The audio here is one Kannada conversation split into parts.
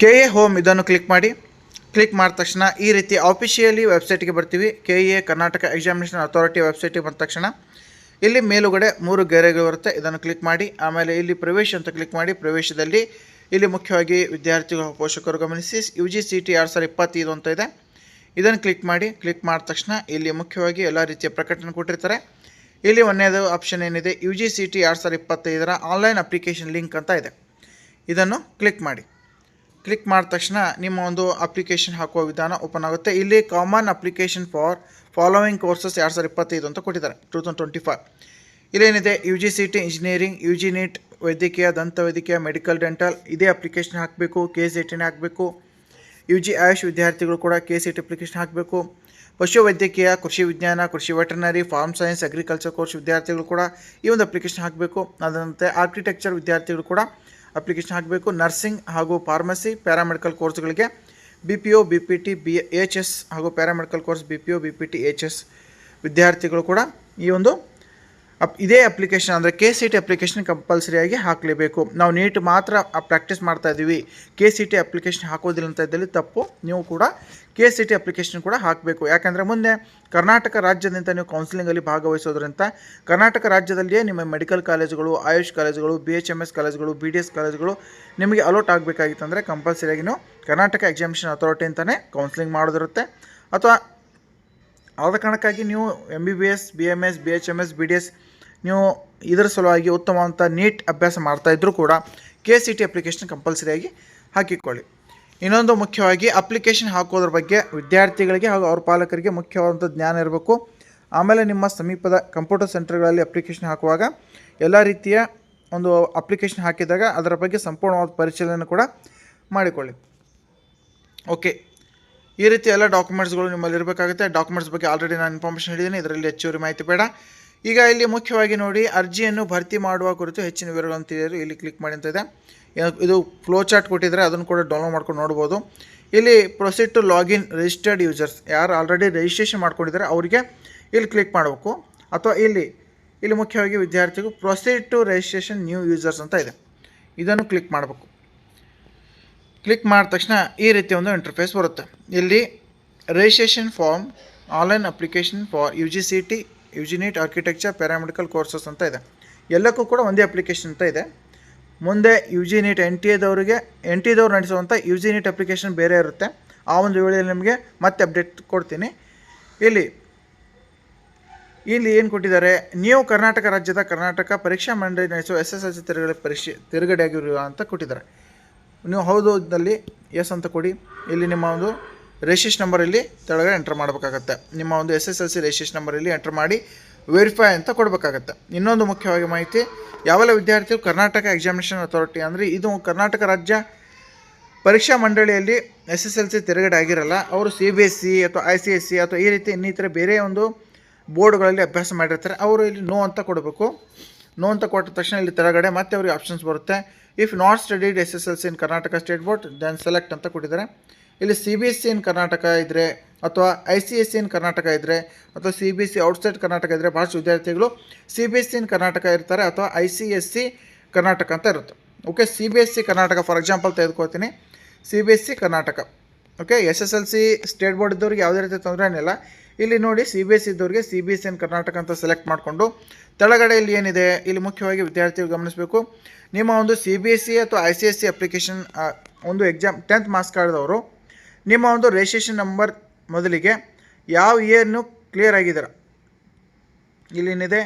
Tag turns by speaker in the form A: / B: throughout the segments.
A: ಕೆ ಎ ಹೋಮ್ ಇದನ್ನು ಕ್ಲಿಕ್ ಮಾಡಿ. ಕ್ಲಿಕ್ ಮಾಡಿದ ತಕ್ಷಣ ಈ ರೀತಿ ಆಫಿಷಿಯಲಿ ವೆಬ್ಸೈಟ್ಗೆ ಬರ್ತೀವಿ. K A Karnataka examination authority ವೆಬ್ಸೈಟಿಗೆ ಬಂದ ತಕ್ಷಣ. ಇಲ್ಲಿ ಮೇಲುಗಡೆ ಮೂರು ಗೆರೆಗಳು ಬರುತ್ತೆ. ಇದನ್ನು ಕ್ಲಿಕ್ ಮಾಡಿ. ಆಮೇಲೆ ಇಲ್ಲಿ ಪ್ರವೇಶ ಅಂತ ಕ್ಲಿಕ್ ಮಾಡಿ. ಪ್ರವೇಶದಲ್ಲಿ ಇಲ್ಲಿ ಮುಖ್ಯವಾಗಿ ವಿದ್ಯಾರ್ಥಿಗಳು ಪೋಷಕರು ಗಮನಿಸಿ. ಯು ಜಿ ಸಿ ಟಿ ಎರಡು ಸಾವಿರದ ಇಪ್ಪತ್ತೈದು ಅಂತ ಇದೆ. ಇದನ್ನು ಕ್ಲಿಕ್ ಮಾಡಿ. ಕ್ಲಿಕ್ ಮಾಡಿದ ತಕ್ಷಣ ಇಲ್ಲಿ ಮುಖ್ಯವಾಗಿ ಎಲ್ಲ ರೀತಿಯ ಪ್ರಕಟಣೆ ಕೊಟ್ಟಿರ್ತಾರೆ. ಇಲ್ಲಿ ಒಂದನೇದು ಆಪ್ಷನ್ ಏನಿದೆ? ಯು ಜಿ ಸಿ ಟಿ ಎರಡು ಸಾವಿರದ ಇಪ್ಪತ್ತೈದರ ಆನ್ಲೈನ್ ಅಪ್ಲಿಕೇಶನ್ ಲಿಂಕ್ ಅಂತ ಇದೆ. ಇದನ್ನು ಕ್ಲಿಕ್ ಮಾಡಿ. ಕ್ಲಿಕ್ ಮಾಡಿದ ತಕ್ಷಣ ನಿಮ್ಮ ಒಂದು ಅಪ್ಲಿಕೇಶನ್ ಹಾಕುವ ವಿಧಾನ ಓಪನ್ ಆಗುತ್ತೆ. ಇಲ್ಲಿ common application for following courses ಎರಡು ಸಾವಿರದ ಇಪ್ಪತ್ತೈದು ಅಂತ ಕೊಟ್ಟಿದ್ದಾರೆ two thousand twenty five ಇಲ್ಲೇನಿದೆ U G C T engineering U G NEET ವೈದ್ಯಕೀಯ ದಂತ ವೈದ್ಯಕೀಯ ಮೆಡಿಕಲ್ ಡೆಂಟಲ್ ಇದೇ ಅಪ್ಲಿಕೇಶನ್ ಹಾಕಬೇಕು ಕೆ ಸಿ ಟಿನೇ ಹಾಕಬೇಕು. ಯು ಜಿ ಆಯುಷ್ ವಿದ್ಯಾರ್ಥಿಗಳು ಕೂಡ ಕೆ ಸಿ ಟಿ ಅಪ್ಲಿಕೇಶನ್ ಹಾಕಬೇಕು. ಪಶು ವೈದ್ಯಕೀಯ ಕೃಷಿ ವಿಜ್ಞಾನ, ಕೃಷಿ veterinary farm science agriculture course ವಿದ್ಯಾರ್ಥಿಗಳು ಕೂಡ ಈ ಒಂದು ಅಪ್ಲಿಕೇಶನ್ ಹಾಕಬೇಕು. ಅದರಂತೆ ಆರ್ಕಿಟೆಕ್ಚರ್ ವಿದ್ಯಾರ್ಥಿಗಳು ಕೂಡ ಅಪ್ಲಿಕೇಶನ್ ಹಾಕಬೇಕು. ನರ್ಸಿಂಗ್ ಹಾಗೂ ಫಾರ್ಮಸಿ, ಪ್ಯಾರಾಮೆಡಿಕಲ್ ಕೋರ್ಸ್ಗಳಿಗೆ B P O B P T B H S ಹಾಗೂ paramedical course B P O B P T H S ವಿದ್ಯಾರ್ಥಿಗಳು ಕೂಡ ಈ ಒಂದು ಅಪ್ ಇದೇ ಅಪ್ಲಿಕೇಶನ್ ಅಂದರೆ ಕೆ ಸಿ ಟಿ ಅಪ್ಲಿಕೇಶನ್ ಕಂಪಲ್ಸರಿಯಾಗಿ ಹಾಕಲೇಬೇಕು. ನಾವು ನೀಟ್ ಮಾತ್ರ ಪ್ರಾಕ್ಟೀಸ್ ಮಾಡ್ತಾ ಇದ್ದೀವಿ. ಕೆ ಸಿ ಟಿ ಅಪ್ಲಿಕೇಶನ್ ಹಾಕೋದಿಲ್ಲ ಅಂತ ಇದ್ದಲ್ಲಿ ತಪ್ಪು. ನೀವು ಕೂಡ ಕೆ ಸಿ ಟಿ ಅಪ್ಲಿಕೇಶನ್ ಕೂಡ ಹಾಕಬೇಕು. ಯಾಕಂದರೆ ಮುಂದೆ ಕರ್ನಾಟಕ ರಾಜ್ಯದಿಂದ ನೀವು ಕೌನ್ಸಿಲಿಂಗಲ್ಲಿ ಭಾಗವಹಿಸೋದ್ರಿಂದ ಕರ್ನಾಟಕ ರಾಜ್ಯದಲ್ಲಿಯೇ ನಿಮ್ಮ ಮೆಡಿಕಲ್ ಕಾಲೇಜುಗಳು ಆಯುಷ್ ಕಾಲೇಜುಗಳು ಬಿ ಎಚ್ ಎಂ ಎಸ್ ಕಾಲೇಜುಗಳು ಬಿ ಡಿ ಎಸ್ ಕಾಲೇಜುಗಳು ನಿಮಗೆ ಅಲೋಟ್ ಆಗಬೇಕಾಗಿತ್ತು ಅಂದರೆ ಕಂಪಲ್ಸರಿಯಾಗಿ ನೀವು ಕರ್ನಾಟಕ ಎಕ್ಸಾಮಿಷನ್ ಅಥಾರಿಟಿ ಅಂತಲೇ ಕೌನ್ಸಿಲಿಂಗ್ ಮಾಡೋದಿರುತ್ತೆ. ಅಥವಾ ಆದ ಕಾರಣಕ್ಕಾಗಿ ನೀವು M B B S B M S B H M S B D S ನೀವು ಇದರ ಸಲುವಾಗಿ ಉತ್ತಮವಾದಂಥ ನೀಟ್ ಅಭ್ಯಾಸ ಮಾಡ್ತಾಯಿದ್ರು ಕೂಡ ಕೆ ಸಿ ಟಿ ಅಪ್ಲಿಕೇಶನ್ ಕಂಪಲ್ಸರಿಯಾಗಿ ಹಾಕಿಕೊಳ್ಳಿ. ಇನ್ನೊಂದು ಮುಖ್ಯವಾಗಿ ಅಪ್ಲಿಕೇಶನ್ ಹಾಕೋದ್ರ ಬಗ್ಗೆ ವಿದ್ಯಾರ್ಥಿಗಳಿಗೆ ಹಾಗೂ ಅವ್ರ ಪಾಲಕರಿಗೆ ಮುಖ್ಯವಾದಂಥ ಜ್ಞಾನ ಇರಬೇಕು. ಆಮೇಲೆ ನಿಮ್ಮ ಸಮೀಪದ ಕಂಪ್ಯೂಟರ್ ಸೆಂಟರ್ಗಳಲ್ಲಿ ಅಪ್ಲಿಕೇಶನ್ ಹಾಕುವಾಗ ಎಲ್ಲ ರೀತಿಯ ಒಂದು ಅಪ್ಲಿಕೇಶನ್ ಹಾಕಿದಾಗ ಅದರ ಬಗ್ಗೆ ಸಂಪೂರ್ಣವಾದ ಪರಿಶೀಲನೆ ಕೂಡ ಮಾಡಿಕೊಳ್ಳಿ. ಓಕೆ. ಈ ರೀತಿ ಎಲ್ಲ ಡಾಕ್ಯುಮೆಂಟ್ಸ್ಗಳು ನಿಮ್ಮಲ್ಲಿ ಇರಬೇಕಾಗುತ್ತೆ. ಡಾಕ್ಯುಮೆಂಟ್ಸ್ ಬಗ್ಗೆ ಆಲ್ರೆಡಿ ನಾನು ಇನ್ಫಾರ್ಮೇಷನ್ ಹೇಳಿದ್ದೀನಿ. ಇದರಲ್ಲಿ ಹೆಚ್ಚುವರಿ ಮಾಹಿತಿ ಬೇಡ. ಈಗ ಇಲ್ಲಿ ಮುಖ್ಯವಾಗಿ ನೋಡಿ ಅರ್ಜಿಯನ್ನು ಭರ್ತಿ ಮಾಡುವ ಕುರಿತು ಹೆಚ್ಚಿನ ವಿವರಗಳನ್ನು ತಿಳಿಯಲು ಇಲ್ಲಿ ಕ್ಲಿಕ್ ಮಾಡಿ ಅಂತ ಇದೆ. ಇದು- ಫ್ಲೋ ಚಾರ್ಟ್ ಕೊಟ್ಟಿದ್ದರೆ ಅದನ್ನು ಕೂಡ ಡೌನ್ಲೋಡ್ ಮಾಡ್ಕೊಂಡು ನೋಡ್ಬೋದು. ಇಲ್ಲಿ proceed to login registered users ಯಾರು ಆಲ್ರೆಡಿ ರಿಜಿಸ್ಟ್ರೇಷನ್ ಮಾಡ್ಕೊಂಡಿದ್ದಾರೆ, ಅವರಿಗೆ ಇಲ್ಲಿ ಕ್ಲಿಕ್ ಮಾಡಬೇಕು. ಅಥವಾ ಇಲ್ಲಿ ಇಲ್ಲಿ ಮುಖ್ಯವಾಗಿ ವಿದ್ಯಾರ್ಥಿಗೂ proceed to registration new users ಅಂತ ಇದೆ. ಇದನ್ನು ಕ್ಲಿಕ್ ಮಾಡಬೇಕು. ಕ್ಲಿಕ್ ಮಾಡಿದ ತಕ್ಷಣ ಈ ರೀತಿಯ ಒಂದು ಇಂಟರ್ಫೇಸ್ ಬರುತ್ತೆ. ಇಲ್ಲಿ registration form online application for U G C T U G NEET architecture paramedical courses ಅಂತ ಇದೆ. ಎಲ್ಲಕ್ಕೂ ಕೂಡ ಒಂದೇ ಅಪ್ಲಿಕೇಶನ್ ಅಂತ ಇದೆ. ಮುಂದೆ U G NEET N T ಎದವರಿಗೆ N T ಎದವ್ರು ನಡೆಸುವಂಥ ಯು ಜಿ ನೀಟ್ ಅಪ್ಲಿಕೇಶನ್ ಬೇರೆ ಇರುತ್ತೆ. ಆ ಒಂದು ವೇಳೆಯಲ್ಲಿ ನಿಮಗೆ ಮತ್ತೆ ಅಪ್ಡೇಟ್ ಕೊಡ್ತೀನಿ. ಇಲ್ಲಿ ಇಲ್ಲಿ ಏನು ಕೊಟ್ಟಿದ್ದಾರೆ? ನೀವು ಕರ್ನಾಟಕ ರಾಜ್ಯದ ಕರ್ನಾಟಕ ಪರೀಕ್ಷಾ ಮಂಡಳಿ ನಡೆಸುವ ಎಸ್ ಎಸ್ ಎಲ್ ಸಿ ತಿರುಗಡೆ ಪರೀಕ್ಷೆ ತಿರುಗಡೆ ಆಗಿರುವ ಅಂತ ಕೊಟ್ಟಿದ್ದಾರೆ. ನೀವು ಹೌದು ಇದ್ದಲ್ಲಿ ಎಸ್ ಅಂತ ಕೊಡಿ. ಇಲ್ಲಿ ನಿಮ್ಮ ಒಂದು ರಿಜಿಸ್ಟ್ರೇಷನ್ ನಂಬರ್ ಇಲ್ಲಿ ತೆಳಗಡೆ ಎಂಟ್ರ್ ಮಾಡಬೇಕಾಗತ್ತೆ. ನಿಮ್ಮ ಒಂದು ಎಸ್ ಎಸ್ ಎಲ್ ಸಿ ರೇಷಿಸ್ ನಂಬರ್ ಇಲ್ಲಿ ಎಂಟರ್ ಮಾಡಿ ವೆರಿಫೈ ಅಂತ ಕೊಡಬೇಕಾಗತ್ತೆ. ಇನ್ನೊಂದು ಮುಖ್ಯವಾಗಿ ಮಾಹಿತಿ, ಯಾವೆಲ್ಲ ವಿದ್ಯಾರ್ಥಿಗಳು ಕರ್ನಾಟಕ ಎಕ್ಸಾಮಿನೇಷನ್ ಅಥಾರಿಟಿ ಅಂದರೆ ಇದು ಕರ್ನಾಟಕ ರಾಜ್ಯ ಪರೀಕ್ಷಾ ಮಂಡಳಿಯಲ್ಲಿ ಎಸ್ ಎಸ್ ಎಲ್ ಸಿ ತಿರುಗಡೆ ಆಗಿರಲ್ಲ, ಅವರು ಸಿ ಬಿ ಎಸ್ ಸಿ ಅಥವಾ ಐ ಸಿ ಎಸ್ ಸಿ ಅಥವಾ ಈ ರೀತಿ ಇನ್ನಿತರ ಬೇರೆ ಒಂದು ಬೋರ್ಡ್ಗಳಲ್ಲಿ ಅಭ್ಯಾಸ ಮಾಡಿರ್ತಾರೆ, ಅವರು ಇಲ್ಲಿ ನೋ ಅಂತ ಕೊಡಬೇಕು. ನೋ ಅಂತ ಕೊಟ್ಟ ತಕ್ಷಣ ಇಲ್ಲಿ ತೆರಗಡೆ ಮತ್ತೆ ಅವ್ರಿಗೆ ಆಪ್ಷನ್ಸ್ ಬರುತ್ತೆ. If not studied S S L C in Karnataka state board then select ಅಂತ ಕೊಟ್ಟಿದ್ದಾರೆ. ಇಲ್ಲಿ C B S C in Karnataka ಇದ್ದರೆ ಅಥವಾ I C S C in Karnataka ಇದ್ದರೆ ಅಥವಾ C B S C outside Karnataka ಇದ್ದರೆ ಭಾಳಷ್ಟು ವಿದ್ಯಾರ್ಥಿಗಳು C B S C in Karnataka ಇರ್ತಾರೆ ಅಥವಾ I C S C Karnataka ಅಂತ ಇರುತ್ತೆ okay C B S C Karnataka for example ತೆಗೆದುಕೊಳ್ತೀನಿ C B S C Karnataka okay S S L C state board ಇದ್ದವ್ರಿಗೆ ಯಾವುದೇ ರೀತಿ ತೊಂದರೆ ಏನಿಲ್ಲ ಇಲ್ಲಿ ನೋಡಿ ಸಿ ಬಿ ಎಸ್ ಇದ್ದವ್ರಿಗೆ C B S in Karnataka ಅಂತ ಸೆಲೆಕ್ಟ್ ಮಾಡಿಕೊಂಡು ತೆಳಗಡೆ ಇಲ್ಲಿ ಏನಿದೆ ಇಲ್ಲಿ ಮುಖ್ಯವಾಗಿ ವಿದ್ಯಾರ್ಥಿಗಳು ಗಮನಿಸಬೇಕು ನಿಮ್ಮ ಒಂದು ಸಿ ಬಿ ಎಸ್ ಸಿ ಅಥವಾ I C S C application ಒಂದು ಎಕ್ಸಾಮ್ ಟೆಂತ್ ಮಾರ್ಕ್ಸ್ ಕಾರ್ಡ್ದವರು ನಿಮ್ಮ ಒಂದು ರಿಜಿಸ್ಟ್ರೇಷನ್ ನಂಬರ್ ಮೊದಲಿಗೆ ಯಾವ ಇಯರ್ನು ಕ್ಲಿಯರ್ ಆಗಿದ್ದೀರ ಇಲ್ಲೇನಿದೆ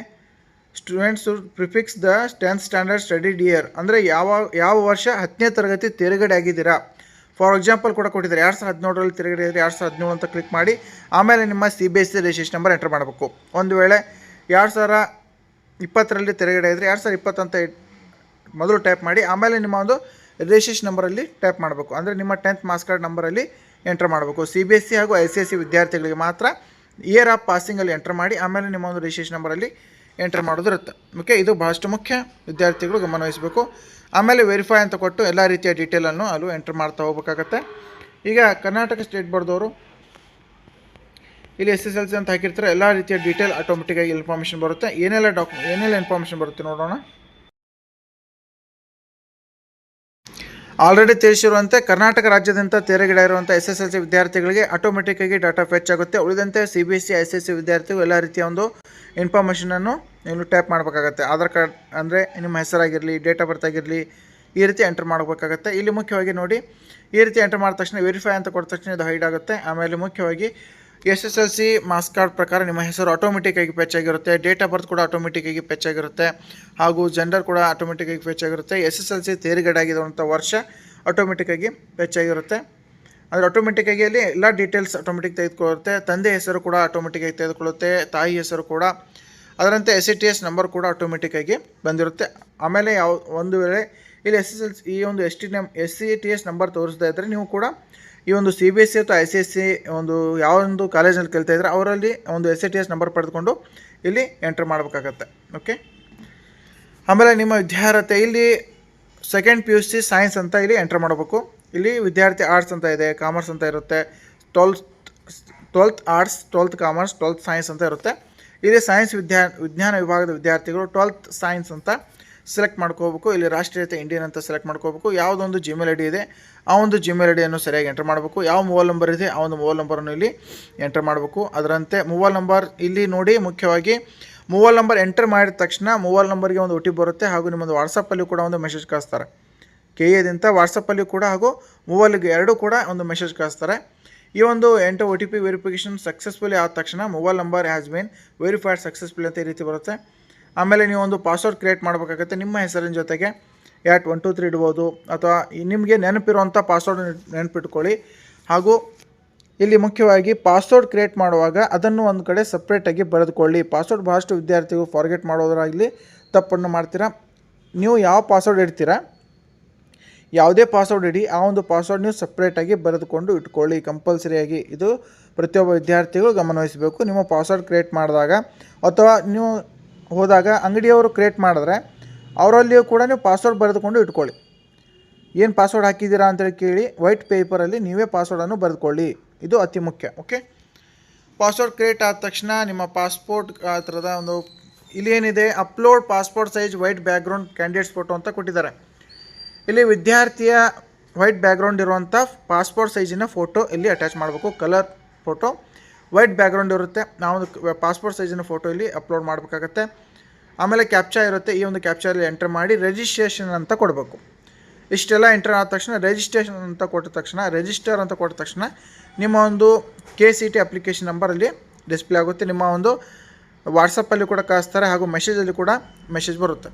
A: students prefix the tenth standard studied year ಅಂದರೆ ಯಾವ ಯಾವ ವರ್ಷ ಹತ್ತನೇ ತರಗತಿ ತಿರುಗಡೆ ಆಗಿದ್ದೀರಾ? ಫಾರ್ ಎಕ್ಸಾಂಪಲ್ ಕೂಡ ಕೊಟ್ಟಿದ್ದಾರೆ, ಎರಡು ಸಾವಿರದ ಹದಿನೇಳರಲ್ಲಿ ತಿರುಗಡೆ ಇದ್ದರೆ ಎರಡು ಸಾವಿರದ ಹದಿನೇಳು ಅಂತ ಕ್ಲಿಕ್ ಮಾಡಿ, ಆಮೇಲೆ ನಿಮ್ಮ C B S C registration number enter ಮಾಡಬೇಕು. ಒಂದು ವೇಳೆ ಎರಡು ಸಾವಿರ ಇಪ್ಪತ್ತರಲ್ಲಿ ತಿರುಗಡೆ ಇದ್ದರೆ ಎರಡು ಸಾವಿರದ ಇಪ್ಪತ್ತಂತ ಮೊದಲು ಟೈಪ್ ಮಾಡಿ, ಆಮೇಲೆ ನಿಮ್ಮ ಒಂದು ರಿಜಿಸ್ಟ್ರೇಷನ್ ನಂಬರಲ್ಲಿ ಟೈಪ್ ಮಾಡಬೇಕು. ಅಂದರೆ ನಿಮ್ಮ ಟೆಂತ್ ಮಾರ್ಕ್ಸ್ ಕಾರ್ಡ್ ನಂಬರಲ್ಲಿ ಎಂಟರ್ ಮಾಡಬೇಕು. ಸಿ ಬಿ ಎಸ್ ಸಿ ಹಾಗೂ ಐ ಸಿ ಎಸ್ ಸಿ ವಿದ್ಯಾರ್ಥಿಗಳಿಗೆ ಮಾತ್ರ ಇಯರ್ ಆಫ್ ಪಾಸಿಂಗಲ್ಲಿ ಎಂಟರ್ ಮಾಡಿ, ಆಮೇಲೆ ನಿಮ್ಮ ಒಂದು ರಿಜಿಸ್ಟ್ರೇಷನ್ ನಂಬರಲ್ಲಿ ಎಂಟರ್ ಮಾಡೋದಿರುತ್ತೆ ಓಕೆ ಇದು ಭಾಳಷ್ಟು ಮುಖ್ಯ. ವಿದ್ಯಾರ್ಥಿಗಳು ಗಮನವಹಿಸಬೇಕು ಆಮೇಲೆ ವೆರಿಫೈ ಅಂತ ಕೊಟ್ಟು ಎಲ್ಲ ರೀತಿಯ ಡೀಟೇಲನ್ನು ಅಲ್ಲೂ ಎಂಟರ್ ಮಾಡ್ತಾ ಹೋಗ್ಬೇಕಾಗತ್ತೆ. ಈಗ ಕರ್ನಾಟಕ ಸ್ಟೇಟ್ ಬೋರ್ಡ್ದವರು ಇಲ್ಲಿ ಎಸ್ ಎಸ್ ಎಲ್ ಸಿ ಅಂತ ಹಾಕಿರ್ತಾರೆ. ಎಲ್ಲ ರೀತಿಯ ಡೀಟೇಲ್ ಆಟೋಮೆಟಿಕ್ಕಾಗಿ ಇನ್ಫಾರ್ಮೇಷನ್ ಬರುತ್ತೆ. ಏನೆಲ್ಲ ಡಾಕ್ ಏನೆಲ್ಲ ಇನ್ಫಾರ್ಮೇಷನ್ ಬರುತ್ತೆ ನೋಡೋಣ. ಆಲ್ರೆಡಿ ತಿಳಿಸಿರುವಂತೆ ಕರ್ನಾಟಕ ರಾಜ್ಯದಂತ ತೆರೆಗಿಡ ಇರುವಂಥ ಎಸ್ ಎಸ್ ಎಲ್ ಸಿ ವಿದ್ಯಾರ್ಥಿಗಳಿಗೆ ಆಟೋಮೆಟಿಕ್ಕಾಗಿ ಡಾಟಾ ಫೆಚ್ ಆಗುತ್ತೆ. ಉಳಿದಂತೆ C B S C S S C ವಿದ್ಯಾರ್ಥಿಗಳು ಎಲ್ಲ ರೀತಿಯ ಒಂದು ಇನ್ಫಾರ್ಮೇಷನನ್ನು ನೀವು ಟ್ಯಾಪ್ ಮಾಡಬೇಕಾಗತ್ತೆ. ಆಧಾರ್ ಕಾರ್ಡ್ ಅಂದರೆ ನಿಮ್ಮ ಹೆಸರಾಗಿರಲಿ ಡೇಟ್ ಆಫ್ ಬರ್ತ್ ಆಗಿರಲಿ, ಈ ರೀತಿ ಎಂಟರ್ ಮಾಡಬೇಕಾಗತ್ತೆ. ಇಲ್ಲಿ ಮುಖ್ಯವಾಗಿ ನೋಡಿ, ಈ ರೀತಿ ಎಂಟರ್ ಮಾಡಿದ ತಕ್ಷಣ ವೆರಿಫೈ ಅಂತ ಕೊಟ್ಟ ತಕ್ಷಣ ಇದು ಹೈಡ್ ಆಗುತ್ತೆ. ಆಮೇಲೆ ಮುಖ್ಯವಾಗಿ S S L C marks card ಪ್ರಕಾರ ನಿಮ್ಮ ಹೆಸರು ಆಟೋಮೆಟಿಕ್ಕಾಗಿ ಫೆಚ್ ಆಗಿರುತ್ತೆ ಡೇಟ್ ಆಫ್ ಬರ್ತ್ ಕೂಡ ಆಟೋಮೆಟಿಕ್ಕಾಗಿ ಫೆಚ್ ಆಗಿರುತ್ತೆ, ಹಾಗೂ ಜೆಂಡರ್ ಕೂಡ ಆಟೋಮೆಟಿಕ್ಕಾಗಿ ಫೆಚ್ ಆಗಿರುತ್ತೆ, ಎಸ್ ಎಸ್ ಎಲ್ ಸಿ ತೇರ್ಗಡೆಯಾಗಿರುವಂಥ ವರ್ಷ ಆಟೋಮೆಟಿಕ್ಕಾಗಿ ಫೆಚ್ ಆಗಿರುತ್ತೆ. ಅಂದರೆ ಆಟೋಮೆಟಿಕ್ಕಾಗಿ ಅಲ್ಲಿ ಎಲ್ಲ ಡೀಟೇಲ್ಸ್ ಆಟೋಮೆಟಿಕ್ ತೆಗೆದುಕೊಳ್ಳುತ್ತೆ, ತಂದೆ ಹೆಸರು ಕೂಡ ಆಟೋಮೆಟಿಕ್ಕಾಗಿ ತೆಗೆದುಕೊಳ್ಳುತ್ತೆ, ತಾಯಿ ಹೆಸರು ಕೂಡ, ಅದರಂತೆ S C T S number ಕೂಡ ಆಟೋಮೆಟಿಕ್ಕಾಗಿ ಬಂದಿರುತ್ತೆ. ಆಮೇಲೆ ಯಾವ, ಒಂದು ವೇಳೆ ಇಲ್ಲಿ ಎಸ್ ಎಸ್ ಎಲ್ ಈ ಒಂದು ಎಸ್ ಟಿ ನಮ್ S C T S number ತೋರಿಸ್ತಾ ಇದ್ದರೆ ನೀವು ಕೂಡ ಈ ಒಂದು ಸಿ ಬಿ ಎಸ್ ಸಿ ಅಥವಾ ಐ ಸಿ ಎಸ್ ಸಿ ಒಂದು ಯಾವ ಒಂದು ಕಾಲೇಜಲ್ಲಿ ಇದ್ದರೆ ಅವರಲ್ಲಿ ಒಂದು S A T S number ಪಡೆದುಕೊಂಡು ಇಲ್ಲಿ ಎಂಟ್ರ್ ಮಾಡಬೇಕಾಗತ್ತೆ ಓಕೆ ಆಮೇಲೆ ನಿಮ್ಮ ವಿದ್ಯಾರ್ಹತೆ, ಇಲ್ಲಿ second P U C science ಅಂತ ಇಲ್ಲಿ ಎಂಟ್ರ್ ಮಾಡಬೇಕು. ಇಲ್ಲಿ ವಿದ್ಯಾರ್ಥಿ ಆರ್ಟ್ಸ್ ಅಂತ ಇದೆ ಕಾಮರ್ಸ್ ಅಂತ ಇರುತ್ತೆ twelfth twelfth arts twelfth commerce twelfth science ಅಂತ ಇರುತ್ತೆ. ಇಲ್ಲಿ ಸೈನ್ಸ್ ವಿದ್ಯಾ, ವಿಜ್ಞಾನ ವಿಭಾಗದ ವಿದ್ಯಾರ್ಥಿಗಳು ಟ್ವೆಲ್ತ್ ಸೈನ್ಸ್ ಅಂತ ಸೆಲೆಕ್ಟ್ ಮಾಡ್ಕೋಬೇಕು. ಇಲ್ಲಿ ರಾಷ್ಟ್ರೀಯತೆ ಇಂಡಿಯನ್ ಅಂತ ಸೆಲೆಕ್ಟ್ ಮಾಡ್ಕೋಬೇಕು. ಯಾವುದೊಂದು ಜಿಮೇಲ್ ಐ ಡಿ ಇದೆ, ಆ ಒಂದು ಜಿಮೇಲ್ ಐ ಡಿಯನ್ನು ಸರಿಯಾಗಿ ಎಂಟರ್ ಮಾಡಬೇಕು. ಯಾವ ಮೊಬೈಲ್ ನಂಬರ್ ಇದೆ, ಆ ಒಂದು ಮೊಬೈಲ್ ನಂಬರನ್ನು ಇಲ್ಲಿ ಎಂಟರ್ ಮಾಡಬೇಕು. ಅದರಂತೆ ಮೊಬೈಲ್ ನಂಬರ್ ಇಲ್ಲಿ ನೋಡಿ ಮುಖ್ಯವಾಗಿ ಮೊಬೈಲ್ ನಂಬರ್ ಎಂಟರ್ ಮಾಡಿದ ತಕ್ಷಣ ಮೊಬೈಲ್ ನಂಬರ್ಗೆ ಒಂದು ಒ ಟಿ ಬರುತ್ತೆ ಹಾಗೂ ನಿಮ್ಮದು ವಾಟ್ಸಪ್ಪಲ್ಲಿ ಕೂಡ ಒಂದು ಮೆಸೇಜ್ ಕಳಿಸ್ತಾರೆ. ಕೆ ಎದಿಂದ ವಾಟ್ಸಪ್ಪಲ್ಲಿ ಕೂಡ ಹಾಗೂ ಮೊಬೈಲ್ಗೆ ಎರಡೂ ಕೂಡ ಒಂದು ಮೆಸೇಜ್ ಕಳಿಸ್ತಾರೆ. ಈ ಒಂದು ಎಂಟು O T P verification successfully ಆದ ತಕ್ಷಣ mobile number has been verified successfully ಅಂತ ಈ ರೀತಿ ಬರುತ್ತೆ. ಆಮೇಲೆ ನೀವು ಒಂದು ಪಾಸ್ವರ್ಡ್ ಕ್ರಿಯೇಟ್ ಮಾಡಬೇಕಾಗುತ್ತೆ. ನಿಮ್ಮ ಹೆಸರಿನ ಜೊತೆಗೆ ಯಾಟ್ ಒನ್ ಟು ತ್ರೀ ಇಡ್ಬೋದು. ಅಥವಾ ನಿಮಗೆ ನೆನಪಿರುವಂಥ ಪಾಸ್ವರ್ಡ್ ನೆನಪಿಟ್ಕೊಳ್ಳಿ. ಹಾಗೂ ಇಲ್ಲಿ ಮುಖ್ಯವಾಗಿ ಪಾಸ್ವರ್ಡ್ ಕ್ರಿಯೇಟ್ ಮಾಡುವಾಗ ಅದನ್ನು ಒಂದು ಕಡೆ ಸಪ್ರೇಟಾಗಿ ಬರೆದುಕೊಳ್ಳಿ. ಪಾಸ್ವರ್ಡ್ ಭಾಳಷ್ಟು ವಿದ್ಯಾರ್ಥಿಗಳು ಫಾರ್ಗೆಟ್ ಮಾಡೋದ್ರಾಗಲಿ ತಪ್ಪನ್ನು ಮಾಡ್ತೀರಾ? ನೀವು ಯಾವ ಪಾಸ್ವರ್ಡ್ ಇಡ್ತೀರಾ? ಯಾವುದೇ ಪಾಸ್ವರ್ಡ್ ಇಡಿ. ಆ ಒಂದು ಪಾಸ್ವರ್ಡ್ ನೀವು ಸಪ್ರೇಟಾಗಿ ಬರೆದುಕೊಂಡು ಇಟ್ಕೊಳ್ಳಿ ಕಂಪಲ್ಸರಿಯಾಗಿ. ಇದು ಪ್ರತಿಯೊಬ್ಬ ವಿದ್ಯಾರ್ಥಿಗಳು ಗಮನವಹಿಸಬೇಕು. ನಿಮ್ಮ ಪಾಸ್ವರ್ಡ್ ಕ್ರಿಯೇಟ್ ಮಾಡಿದಾಗ ಅಥವಾ ನೀವು ಹೋದಾಗ ಅಂಗಡಿಯವರು ಕ್ರಿಯೇಟ್ ಮಾಡಿದ್ರೆ ಅವರಲ್ಲಿಯೂ ಕೂಡ ನೀವು ಪಾಸ್ವರ್ಡ್ ಬರೆದುಕೊಂಡು ಇಟ್ಕೊಳ್ಳಿ. ಏನು ಪಾಸ್ವರ್ಡ್ ಹಾಕಿದ್ದೀರಾ ಅಂತೇಳಿ ಕೇಳಿ ವೈಟ್ ಪೇಪರಲ್ಲಿ ನೀವೇ ಪಾಸ್ವರ್ಡನ್ನು ಬರೆದುಕೊಳ್ಳಿ. ಇದು ಅತಿ ಮುಖ್ಯ ಓಕೆ ಪಾಸ್ವರ್ಡ್ ಕ್ರಿಯೇಟ್ ಆದ ತಕ್ಷಣ ನಿಮ್ಮ ಪಾಸ್ಪೋರ್ಟ್ ಆ ಥರದ ಒಂದು ಇಲ್ಲಿ ಏನಿದೆ upload passport size white background candidates photo ಅಂತ ಕೊಟ್ಟಿದ್ದಾರೆ. ಇಲ್ಲಿ ವಿದ್ಯಾರ್ಥಿಯ ವೈಟ್ ಬ್ಯಾಕ್ಗ್ರೌಂಡ್ ಇರುವಂಥ ಪಾಸ್ಪೋರ್ಟ್ ಸೈಜಿನ ಫೋಟೋ ಇಲ್ಲಿ ಅಟ್ಯಾಚ್ ಮಾಡಬೇಕು ಕಲರ್ ಫೋಟೋ ವೈಟ್ ಬ್ಯಾಕ್ಗ್ರೌಂಡ್ ಇರುತ್ತೆ. ನಾವು ಪಾಸ್ಪೋರ್ಟ್ ಸೈಜಿನ ಫೋಟೋ ಇಲ್ಲಿ ಅಪ್ಲೋಡ್ ಮಾಡಬೇಕಾಗತ್ತೆ. ಆಮೇಲೆ ಕ್ಯಾಪ್ಚಾ ಇರುತ್ತೆ. ಈ ಒಂದು ಕ್ಯಾಪ್ಚಾಲ್ಲಿ ಎಂಟರ್ ಮಾಡಿ ರಿಜಿಸ್ಟ್ರೇಷನ್ ಅಂತ ಕೊಡಬೇಕು. ಇಷ್ಟೆಲ್ಲ ಎಂಟರ್ ಆದ ತಕ್ಷಣ, ರಿಜಿಸ್ಟ್ರೇಷನ್ ಅಂತ ಕೊಟ್ಟ ತಕ್ಷಣ, ರಿಜಿಸ್ಟರ್ ಅಂತ ಕೊಟ್ಟ ತಕ್ಷಣ ನಿಮ್ಮ ಒಂದು ಕೆ ಸಿ ಟಿ ಅಪ್ಲಿಕೇಶನ್ ನಂಬರಲ್ಲಿ ಡಿಸ್ಪ್ಲೇ ಆಗುತ್ತೆ. ನಿಮ್ಮ ಒಂದು ವಾಟ್ಸಪ್ಪಲ್ಲಿ ಕೂಡ ಕಳಿಸ್ತಾರೆ ಹಾಗೂ ಮೆಸೇಜಲ್ಲಿ ಕೂಡ ಮೆಸೇಜ್ ಬರುತ್ತೆ.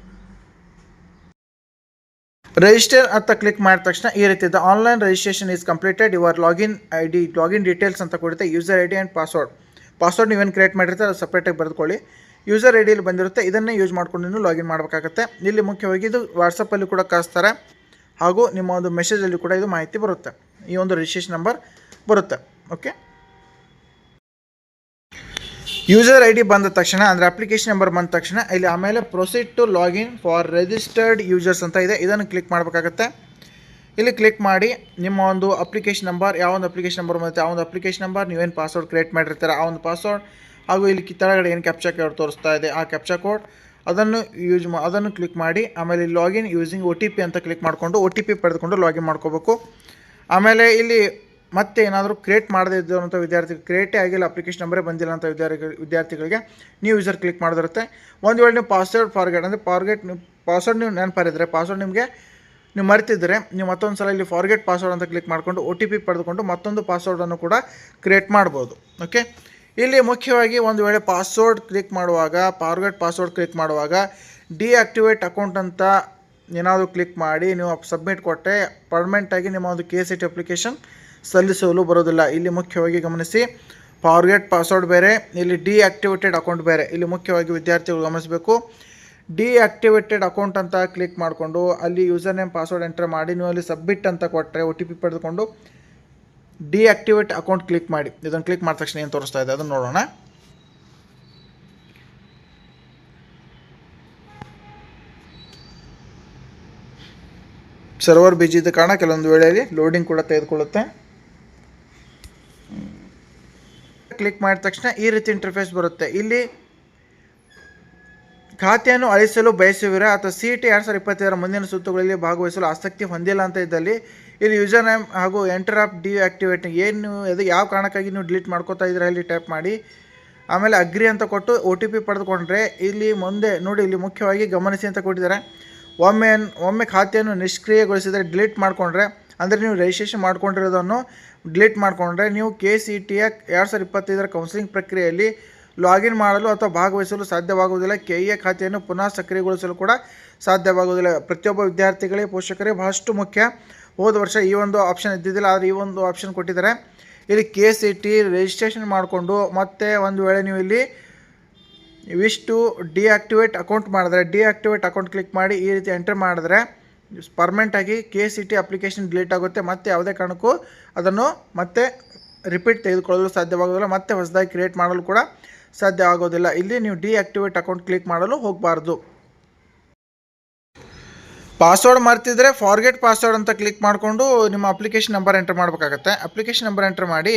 A: ರಿಜಿಸ್ಟರ್ ಅಂತ ಕ್ಲಿಕ್ ಮಾಡಿದ ತಕ್ಷಣ ಈ ರೀತಿ ಇದೆ. Online registration is completed your login I D login details ಅಂತ ಕೊಡುತ್ತೆ. User I D and password password ನೀವೇನು ಕ್ರಿಯೇಟ್ ಮಾಡಿರ್ತಾರೆ ಅದು ಸಪ್ರೇಟಾಗಿ ಬರೆದುಕೊಳ್ಳಿ. ಯೂಸರ್ ಐ ಡಿಯಲ್ಲಿ ಬಂದಿರುತ್ತೆ. ಇದನ್ನೇ ಯೂಸ್ ಮಾಡ್ಕೊಂಡು ನೀವು ಲಾಗಿನ್ ಮಾಡಬೇಕಾಗತ್ತೆ. ಇಲ್ಲಿ ಮುಖ್ಯವಾಗಿ ಇದು ವಾಟ್ಸಪ್ಪಲ್ಲಿ ಕೂಡ ಕಳಿಸ್ತಾರೆ. ಹಾಗೂ ನಿಮ್ಮ ಒಂದು ಮೆಸೇಜಲ್ಲಿ ಕೂಡ ಇದು ಮಾಹಿತಿ ಬರುತ್ತೆ. ಈ ಒಂದು ರಿಜಿಸ್ಟ್ರೇಷನ್ ನಂಬರ್ ಬರುತ್ತೆ. ಓಕೆ ಯೂಸರ್ ಐ ಡಿ ಬಂದ ತಕ್ಷಣ, ಅಂದರೆ ಅಪ್ಲಿಕೇಶನ್ ನಂಬರ್ ಬಂದ ತಕ್ಷಣ, ಇಲ್ಲಿ ಆಮೇಲೆ proceed to login for registered users ಅಂತ ಇದೆ. ಇದನ್ನು ಕ್ಲಿಕ್ ಮಾಡಬೇಕಾಗತ್ತೆ. ಇಲ್ಲಿ ಕ್ಲಿಕ್ ಮಾಡಿ, ನಿಮ್ಮ ಒಂದು ಅಪ್ಲಿಕೇಶನ್ ನಂಬರ್ ಯಾವ ಒಂದು ಅಪ್ಲಿಕೇಶನ್ ನಂಬರ್ ಮತ್ತು ಆ ಒಂದು ಅಪ್ಲಿಕೇಶನ್ ನಂಬರ್ ನೀವೇನು ಪಾಸ್ವರ್ಡ್ ಕ್ರಿಯೇಟ್ ಮಾಡಿರ್ತೀರ, ಆ ಒಂದು ಪಾಸ್ವರ್ಡ್ ಹಾಗೂ ಇಲ್ಲಿ ಕಿತ್ತಳಗಡೆ ಏನು ಕ್ಯಾಪ್ಚಾ ಕೋಡ್ ತೋರಿಸ್ತಾ ಇದೆ, ಆ ಕ್ಯಾಪ್ಚಾ ಕೋಡ್ ಅದನ್ನು ಯೂಸ್ ಮಾ ಅದನ್ನು ಕ್ಲಿಕ್ ಮಾಡಿ, ಆಮೇಲೆ ಲಾಗಿನ್ ಯೂಸಿಂಗ್ ಒ ಅಂತ ಕ್ಲಿಕ್ ಮಾಡಿಕೊಂಡು ಒ ಟಿ ಪಡೆದುಕೊಂಡು ಲಾಗಿನ್ ಮಾಡ್ಕೋಬೇಕು. ಆಮೇಲೆ ಇಲ್ಲಿ ಮತ್ತೆ ಏನಾದರೂ ಕ್ರಿಯೇಟ್ ಮಾಡದೇ ಇದ್ದಂಥ ವಿದ್ಯಾರ್ಥಿಗಳು ಕ್ರಿಯೇಟೇ ಆಗಿಲ್ಲ ಅಪ್ಲಿಕೇಶನ್ ನಂಬರೇ ಬಂದಿಲ್ಲ ಅಂತ ವಿದ್ಯಾರ್ಥಿ ವಿದ್ಯಾರ್ಥಿಗಳಿಗೆ ನೀವು ಯೂಸರ್ ಕ್ಲಿಕ್ ಮಾಡಿದಿರುತ್ತೆ. ಒಂದು ವೇಳೆ ನೀವು ಪಾಸ್ವರ್ಡ್ ಫಾರ್ಗೆಟ್ ಅಂದರೆ ಫಾರ್ಗೆಟ್ ನೀವು ಪಾಸ್ವರ್ಡ್ ನೀವು ನೆನಪರಿದ್ರೆ ಪಾಸ್ವರ್ಡ್ ನಿಮಗೆ ನೀವು ಮರೆತಿದ್ದರೆ ನೀವು ಮತ್ತೊಂದು ಸಲ ಇಲ್ಲಿ ಫಾರ್ಗೆಟ್ ಪಾಸ್ವರ್ಡ್ ಅಂತ ಕ್ಲಿಕ್ ಮಾಡಿಕೊಂಡು ಒ ಟಿ ಪಿ ಪಡೆದುಕೊಂಡು ಮತ್ತೊಂದು ಪಾಸ್ವರ್ಡನ್ನು ಕೂಡ ಕ್ರಿಯೇಟ್ ಮಾಡ್ಬೋದು. ಓಕೆ ಇಲ್ಲಿ ಮುಖ್ಯವಾಗಿ ಒಂದು ವೇಳೆ ಪಾಸ್ವರ್ಡ್ ಕ್ಲಿಕ್ ಮಾಡುವಾಗ ಫಾರ್ಗೆಟ್ ಪಾಸ್ವರ್ಡ್ ಕ್ಲಿಕ್ ಮಾಡುವಾಗ ಡಿಆಕ್ಟಿವೇಟ್ ಅಕೌಂಟ್ ಅಂತ ಏನಾದರೂ ಕ್ಲಿಕ್ ಮಾಡಿ ನೀವು ಸಬ್ಮಿಟ್ ಕೊಟ್ಟರೆ ಪರ್ಮನೆಂಟಾಗಿ ನಿಮ್ಮ ಒಂದು ಕೆ ಸಿ ಟಿ ಅಪ್ಲಿಕೇಶನ್ ಸಲ್ಲಿಸಲು ಬರೋದಿಲ್ಲ. ಇಲ್ಲಿ ಮುಖ್ಯವಾಗಿ ಗಮನಿಸಿ ಫಾರ್ಗೆಟ್ ಪಾಸ್ವರ್ಡ್ ಬೇರೆ, ಇಲ್ಲಿ ಡಿಆಕ್ಟಿವೇಟೆಡ್ ಅಕೌಂಟ್ ಬೇರೆ. ಇಲ್ಲಿ ಮುಖ್ಯವಾಗಿ ವಿದ್ಯಾರ್ಥಿಗಳು ಗಮನಿಸಬೇಕು. ಡಿಆಕ್ಟಿವೇಟೆಡ್ ಅಕೌಂಟ್ ಅಂತ ಕ್ಲಿಕ್ ಮಾಡಿಕೊಂಡು, ಅಲ್ಲಿ ಯೂಸರ್ ನೇಮ್, ಪಾಸ್ವರ್ಡ್ ಎಂಟರ್ ಮಾಡಿ, ನೀವು ಅಲ್ಲಿ ಸಬ್ಮಿಟ್ ಅಂತ ಕೊಟ್ಟರೆ ಒ ಟಿ ಪಿ ಪಡೆದುಕೊಂಡು ಡಿಆಕ್ಟಿವೇಟ್ ಅಕೌಂಟ್ ಕ್ಲಿಕ್ ಮಾಡಿ. ಇದನ್ನು ಕ್ಲಿಕ್ ಮಾಡಿದ ತಕ್ಷಣ ಏನು ತೋರಿಸ್ತಾ ಇದೆ? ಅದನ್ನು ನೋಡೋಣ. ಸರ್ವರ್ ಬಿಜಿ ಇದ್ದ ಕಾರಣ ಕೆಲವೊಂದು ವೇಳೆಯಲ್ಲಿ ಲೋಡಿಂಗ್ ಕೂಡ ತೆಗೆದುಕೊಳ್ಳುತ್ತೆ. ಕ್ಲಿಕ್ ಮಾಡಿದ ತಕ್ಷಣ ಈ ರೀತಿ ಇಂಟರ್ಫೇಸ್ ಬರುತ್ತೆ. ಇಲ್ಲಿ ಖಾತೆಯನ್ನು ಅಳಿಸಲು ಬಯಸುವಿರಾ ಅಥವಾ ಸಿ ಟಿ ಎರಡು ಸಾವಿರದ ಇಪ್ಪತ್ತೈದರ ಮುಂದಿನ ಸುತ್ತುಗಳಲ್ಲಿ ಭಾಗವಹಿಸಲು ಆಸಕ್ತಿ ಹೊಂದಿಲ್ಲ ಅಂತ ಇದ್ದಲ್ಲಿ ಇಲ್ಲಿ ಯೂಸರ್ ನೇಮ್ ಹಾಗೂ ಎಂಟರ್ ಆಫ್ ಡಿ ಆಕ್ಟಿವೇಟ್ ಏನು ಅದು ಯಾವ ಕಾರಣಕ್ಕಾಗಿ ನೀವು ಡಿಲೀಟ್ ಮಾಡ್ಕೋತಾ ಇದ್ದೀರಾ ಇಲ್ಲಿ ಟೈಪ್ ಮಾಡಿ. ಆಮೇಲೆ ಅಗ್ರಿ ಅಂತ ಕೊಟ್ಟು ಒ ಟಿ ಪಿ ಪಡೆದುಕೊಂಡ್ರೆ ಇಲ್ಲಿ ಮುಂದೆ ನೋಡಿ, ಇಲ್ಲಿ ಮುಖ್ಯವಾಗಿ ಗಮನಿಸಿ ಅಂತ ಕೊಟ್ಟಿದ್ದಾರೆ. ಒಮ್ಮೆ ಒಮ್ಮೆ ಖಾತೆಯನ್ನು ನಿಷ್ಕ್ರಿಯಗೊಳಿಸಿದರೆ ಡಿಲೀಟ್ ಮಾಡಿಕೊಂಡ್ರೆ, ಅಂದರೆ ನೀವು ರಿಜಿಸ್ಟ್ರೇಷನ್ ಮಾಡ್ಕೊಂಡಿರೋದನ್ನು ಡಿಲೀಟ್ ಮಾಡಿಕೊಂಡ್ರೆ ನೀವು ಕೆ ಸಿ ಟಿಯ ಎರಡು ಸಾವಿರದ ಇಪ್ಪತ್ತೈದರ ಕೌನ್ಸಿಲಿಂಗ್ ಪ್ರಕ್ರಿಯೆಯಲ್ಲಿ ಲಾಗಿನ್ ಮಾಡಲು ಅಥವಾ ಭಾಗವಹಿಸಲು ಸಾಧ್ಯವಾಗುವುದಿಲ್ಲ. ಕೆ ಎ ಖಾತೆಯನ್ನು ಪುನಃ ಸಕ್ರಿಯಗೊಳಿಸಲು ಕೂಡ ಸಾಧ್ಯವಾಗುವುದಿಲ್ಲ. ಪ್ರತಿಯೊಬ್ಬ ವಿದ್ಯಾರ್ಥಿಗಳಿಗೆ ಪೋಷಕರಿಗೆ ಬಹಳಷ್ಟು ಮುಖ್ಯ. ಹೋದ ವರ್ಷ ಈ ಒಂದು ಆಪ್ಷನ್ ಇದ್ದಿದ್ದಿಲ್ಲ, ಆದರೆ ಈ ಒಂದು ಆಪ್ಷನ್ ಕೊಟ್ಟಿದ್ದಾರೆ. ಇಲ್ಲಿ ಕೆ ಸಿ ಟಿ ರಿಜಿಸ್ಟ್ರೇಷನ್ ಮಾಡಿಕೊಂಡು ಮತ್ತೆ ಒಂದು ವೇಳೆ ನೀವು ಇಲ್ಲಿ ವಿಶ್ ಡಿಆಕ್ಟಿವೇಟ್ ಅಕೌಂಟ್ ಮಾಡಿದ್ರೆ ಡಿಆಕ್ಟಿವೇಟ್ ಅಕೌಂಟ್ ಕ್ಲಿಕ್ ಮಾಡಿ ಈ ರೀತಿ ಎಂಟರ್ ಮಾಡಿದ್ರೆ ಪರ್ಮನೆಂಟಾಗಿ K C T application delete ಆಗುತ್ತೆ. ಮತ್ತೆ ಯಾವುದೇ ಕಾರಣಕ್ಕೂ ಅದನ್ನು ಮತ್ತೆ ರಿಪೀಟ್ ತೆಗೆದುಕೊಳ್ಳಲು ಸಾಧ್ಯವಾಗೋದಿಲ್ಲ. ಮತ್ತೆ ಹೊಸದಾಗಿ ಕ್ರಿಯೇಟ್ ಮಾಡಲು ಕೂಡ ಸಾಧ್ಯ ಆಗೋದಿಲ್ಲ. ಇಲ್ಲಿ ನೀವು ಡಿಆಕ್ಟಿವೇಟ್ ಅಕೌಂಟ್ ಕ್ಲಿಕ್ ಮಾಡಲು ಹೋಗಬಾರ್ದು. ಪಾಸ್ವರ್ಡ್ ಮರ್ತಿದ್ರೆ ಫಾರ್ಗೆಟ್ ಪಾಸ್ವರ್ಡ್ ಅಂತ ಕ್ಲಿಕ್ ಮಾಡಿಕೊಂಡು ನಿಮ್ಮ ಅಪ್ಲಿಕೇಶನ್ ನಂಬರ್ ಎಂಟರ್ ಮಾಡಬೇಕಾಗತ್ತೆ. ಅಪ್ಲಿಕೇಶನ್ ನಂಬರ್ ಎಂಟರ್ ಮಾಡಿ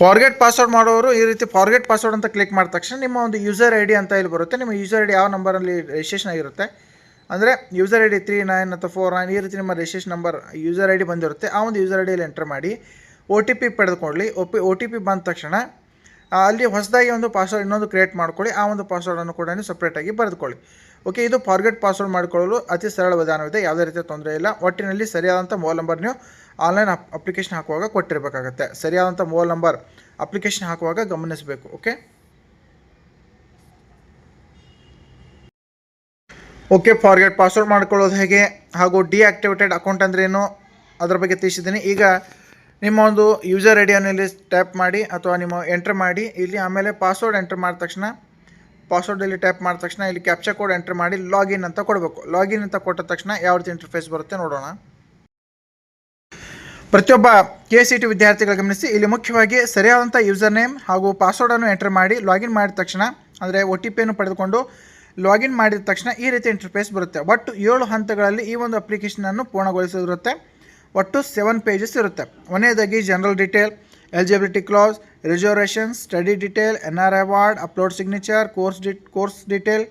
A: ಫಾರ್ಗೆಟ್ ಪಾಸ್ವರ್ಡ್ ಮಾಡೋರು ಈ ರೀತಿ ಫಾರ್ಗೆಟ್ ಪಾಸ್ವರ್ಡ್ ಅಂತ ಕ್ಲಿಕ್ ಮಾಡಿದ ತಕ್ಷಣ ನಿಮ್ಮ ಒಂದು ಯೂಸರ್ ಐ ಡಿ ಅಂತ ಇಲ್ಲಿ ಬರುತ್ತೆ. ನಿಮ್ಮ ಯೂಸರ್ ಐ ಡಿ ಯಾವ ನಂಬರಲ್ಲಿ ರಿಜಿಸ್ಟ್ರೇಷನ್ ಆಗಿರುತ್ತೆ. ಅಂದರೆ user I D three nine ಅಥವಾ ಫೋರ್ ನೈನ್ ಈ ರೀತಿ ನಿಮ್ಮ registration number user I D ಬಂದಿರುತ್ತೆ. ಆ ಒಂದು ಯೂಸರ್ ಐ ಡಿಯಲ್ಲಿ ಎಂಟರ್ ಮಾಡಿ ಒ ಟಿ ಪಿ ಪಡೆದುಕೊಳ್ಳಿ. O P O T P ಬಂದ ತಕ್ಷಣ ಅಲ್ಲಿ ಹೊಸದಾಗಿ ಒಂದು ಪಾಸ್ವರ್ಡ್ ಇನ್ನೊಂದು ಕ್ರಿಯೇಟ್ ಮಾಡ್ಕೊಳ್ಳಿ. ಆ ಒಂದು ಪಾಸ್ವರ್ಡನ್ನು ಕೂಡ ನೀವು ಸಪ್ರೇಟಾಗಿ ಬರೆದುಕೊಳ್ಳಿ. ಓಕೆ, ಇದು ಫಾರ್ಗೆಟ್ ಪಾಸ್ವರ್ಡ್ ಮಾಡಿಕೊಳ್ಳಲು ಅತಿ ಸರಳ ವಿಧಾನವಿದೆ. ಯಾವುದೇ ರೀತಿಯ ತೊಂದರೆ ಇಲ್ಲ. ಒಟ್ಟಿನಲ್ಲಿ ಸರಿಯಾದಂಥ ಮೊಬೈಲ್ ನಂಬರ್ ನೀವು ಆನ್ಲೈನ್ ಅಪ್ ಅಪ್ಲಿಕೇಶನ್ ಹಾಕುವಾಗ ಕೊಟ್ಟಿರಬೇಕಾಗತ್ತೆ. ಸರಿಯಾದಂಥ ಮೊಬೈಲ್ ನಂಬರ್ ಅಪ್ಲಿಕೇಶನ್ ಹಾಕುವಾಗ ಗಮನಿಸಬೇಕು, ಓಕೆ? ಓಕೆ ಫಾರ್ಗೆಟ್ ಪಾಸ್ವರ್ಡ್ ಮಾಡ್ಕೊಳ್ಳೋದು ಹೇಗೆ? ಹಾಗೂ ಡಿಆಕ್ಟಿವೇಟೆಡ್ ಅಕೌಂಟ್ ಅಂದ್ರೇನು ಅದರ ಬಗ್ಗೆ ತಿಳಿಸಿದ್ದೀನಿ. ಈಗ ನಿಮ್ಮ ಒಂದು ಯೂಸರ್ ಐ ಡಿಯನ್ನು ಇಲ್ಲಿ ಟ್ಯಾಪ್ ಮಾಡಿ ಅಥವಾ ನಿಮ್ಮ ಎಂಟ್ರ್ ಮಾಡಿ. ಇಲ್ಲಿ ಆಮೇಲೆ ಪಾಸ್ವರ್ಡ್ ಎಂಟ್ರ್ ಮಾಡಿದ ತಕ್ಷಣ ಪಾಸ್ವರ್ಡ್ ಇಲ್ಲಿ ಟ್ಯಾಪ್ ಮಾಡಿದ ತಕ್ಷಣ ಇಲ್ಲಿ ಕ್ಯಾಪ್ಚರ್ ಕೋಡ್ ಎಂಟ್ರ್ ಮಾಡಿ ಲಾಗಿನ್ ಅಂತ ಕೊಡಬೇಕು. ಲಾಗಿನ್ ಅಂತ ಕೊಟ್ಟ ತಕ್ಷಣ ಯಾವ ರೀತಿ ಇಂಟರ್ಫೇಸ್ ಬರುತ್ತೆ ನೋಡೋಣ. ಪ್ರತಿಯೊಬ್ಬ ಕೆ ಸಿ ಟಿ ವಿದ್ಯಾರ್ಥಿಗಳು ಗಮನಿಸಿ. ಇಲ್ಲಿ ಮುಖ್ಯವಾಗಿ ಸರಿಯಾದಂಥ ಯೂಸರ್ ನೇಮ್ ಹಾಗೂ ಪಾಸ್ವರ್ಡನ್ನು ಎಂಟರ್ ಮಾಡಿ ಲಾಗಿನ್ ಮಾಡಿದ ತಕ್ಷಣ, ಅಂದರೆ ಒ ಟಿ ಪಿಯನ್ನು ಪಡೆದುಕೊಂಡು ಲಾಗಿನ್ ಮಾಡಿದ ತಕ್ಷಣ ಈ ರೀತಿ ಇಂಟರ್ಫೇಸ್ ಬರುತ್ತೆ. ಒಟ್ಟು ಏಳು ಹಂತಗಳಲ್ಲಿ ಈ ಒಂದು ಅಪ್ಲಿಕೇಶನನ್ನು ಪೂರ್ಣಗೊಳಿಸಿರುತ್ತೆ. ಒಟ್ಟು ಸೆವೆನ್ ಪೇಜಸ್ ಇರುತ್ತೆ. ಕೊನೆಯದಾಗಿ general detail eligibility class reservation, study detail, and award, upload signature course D course detail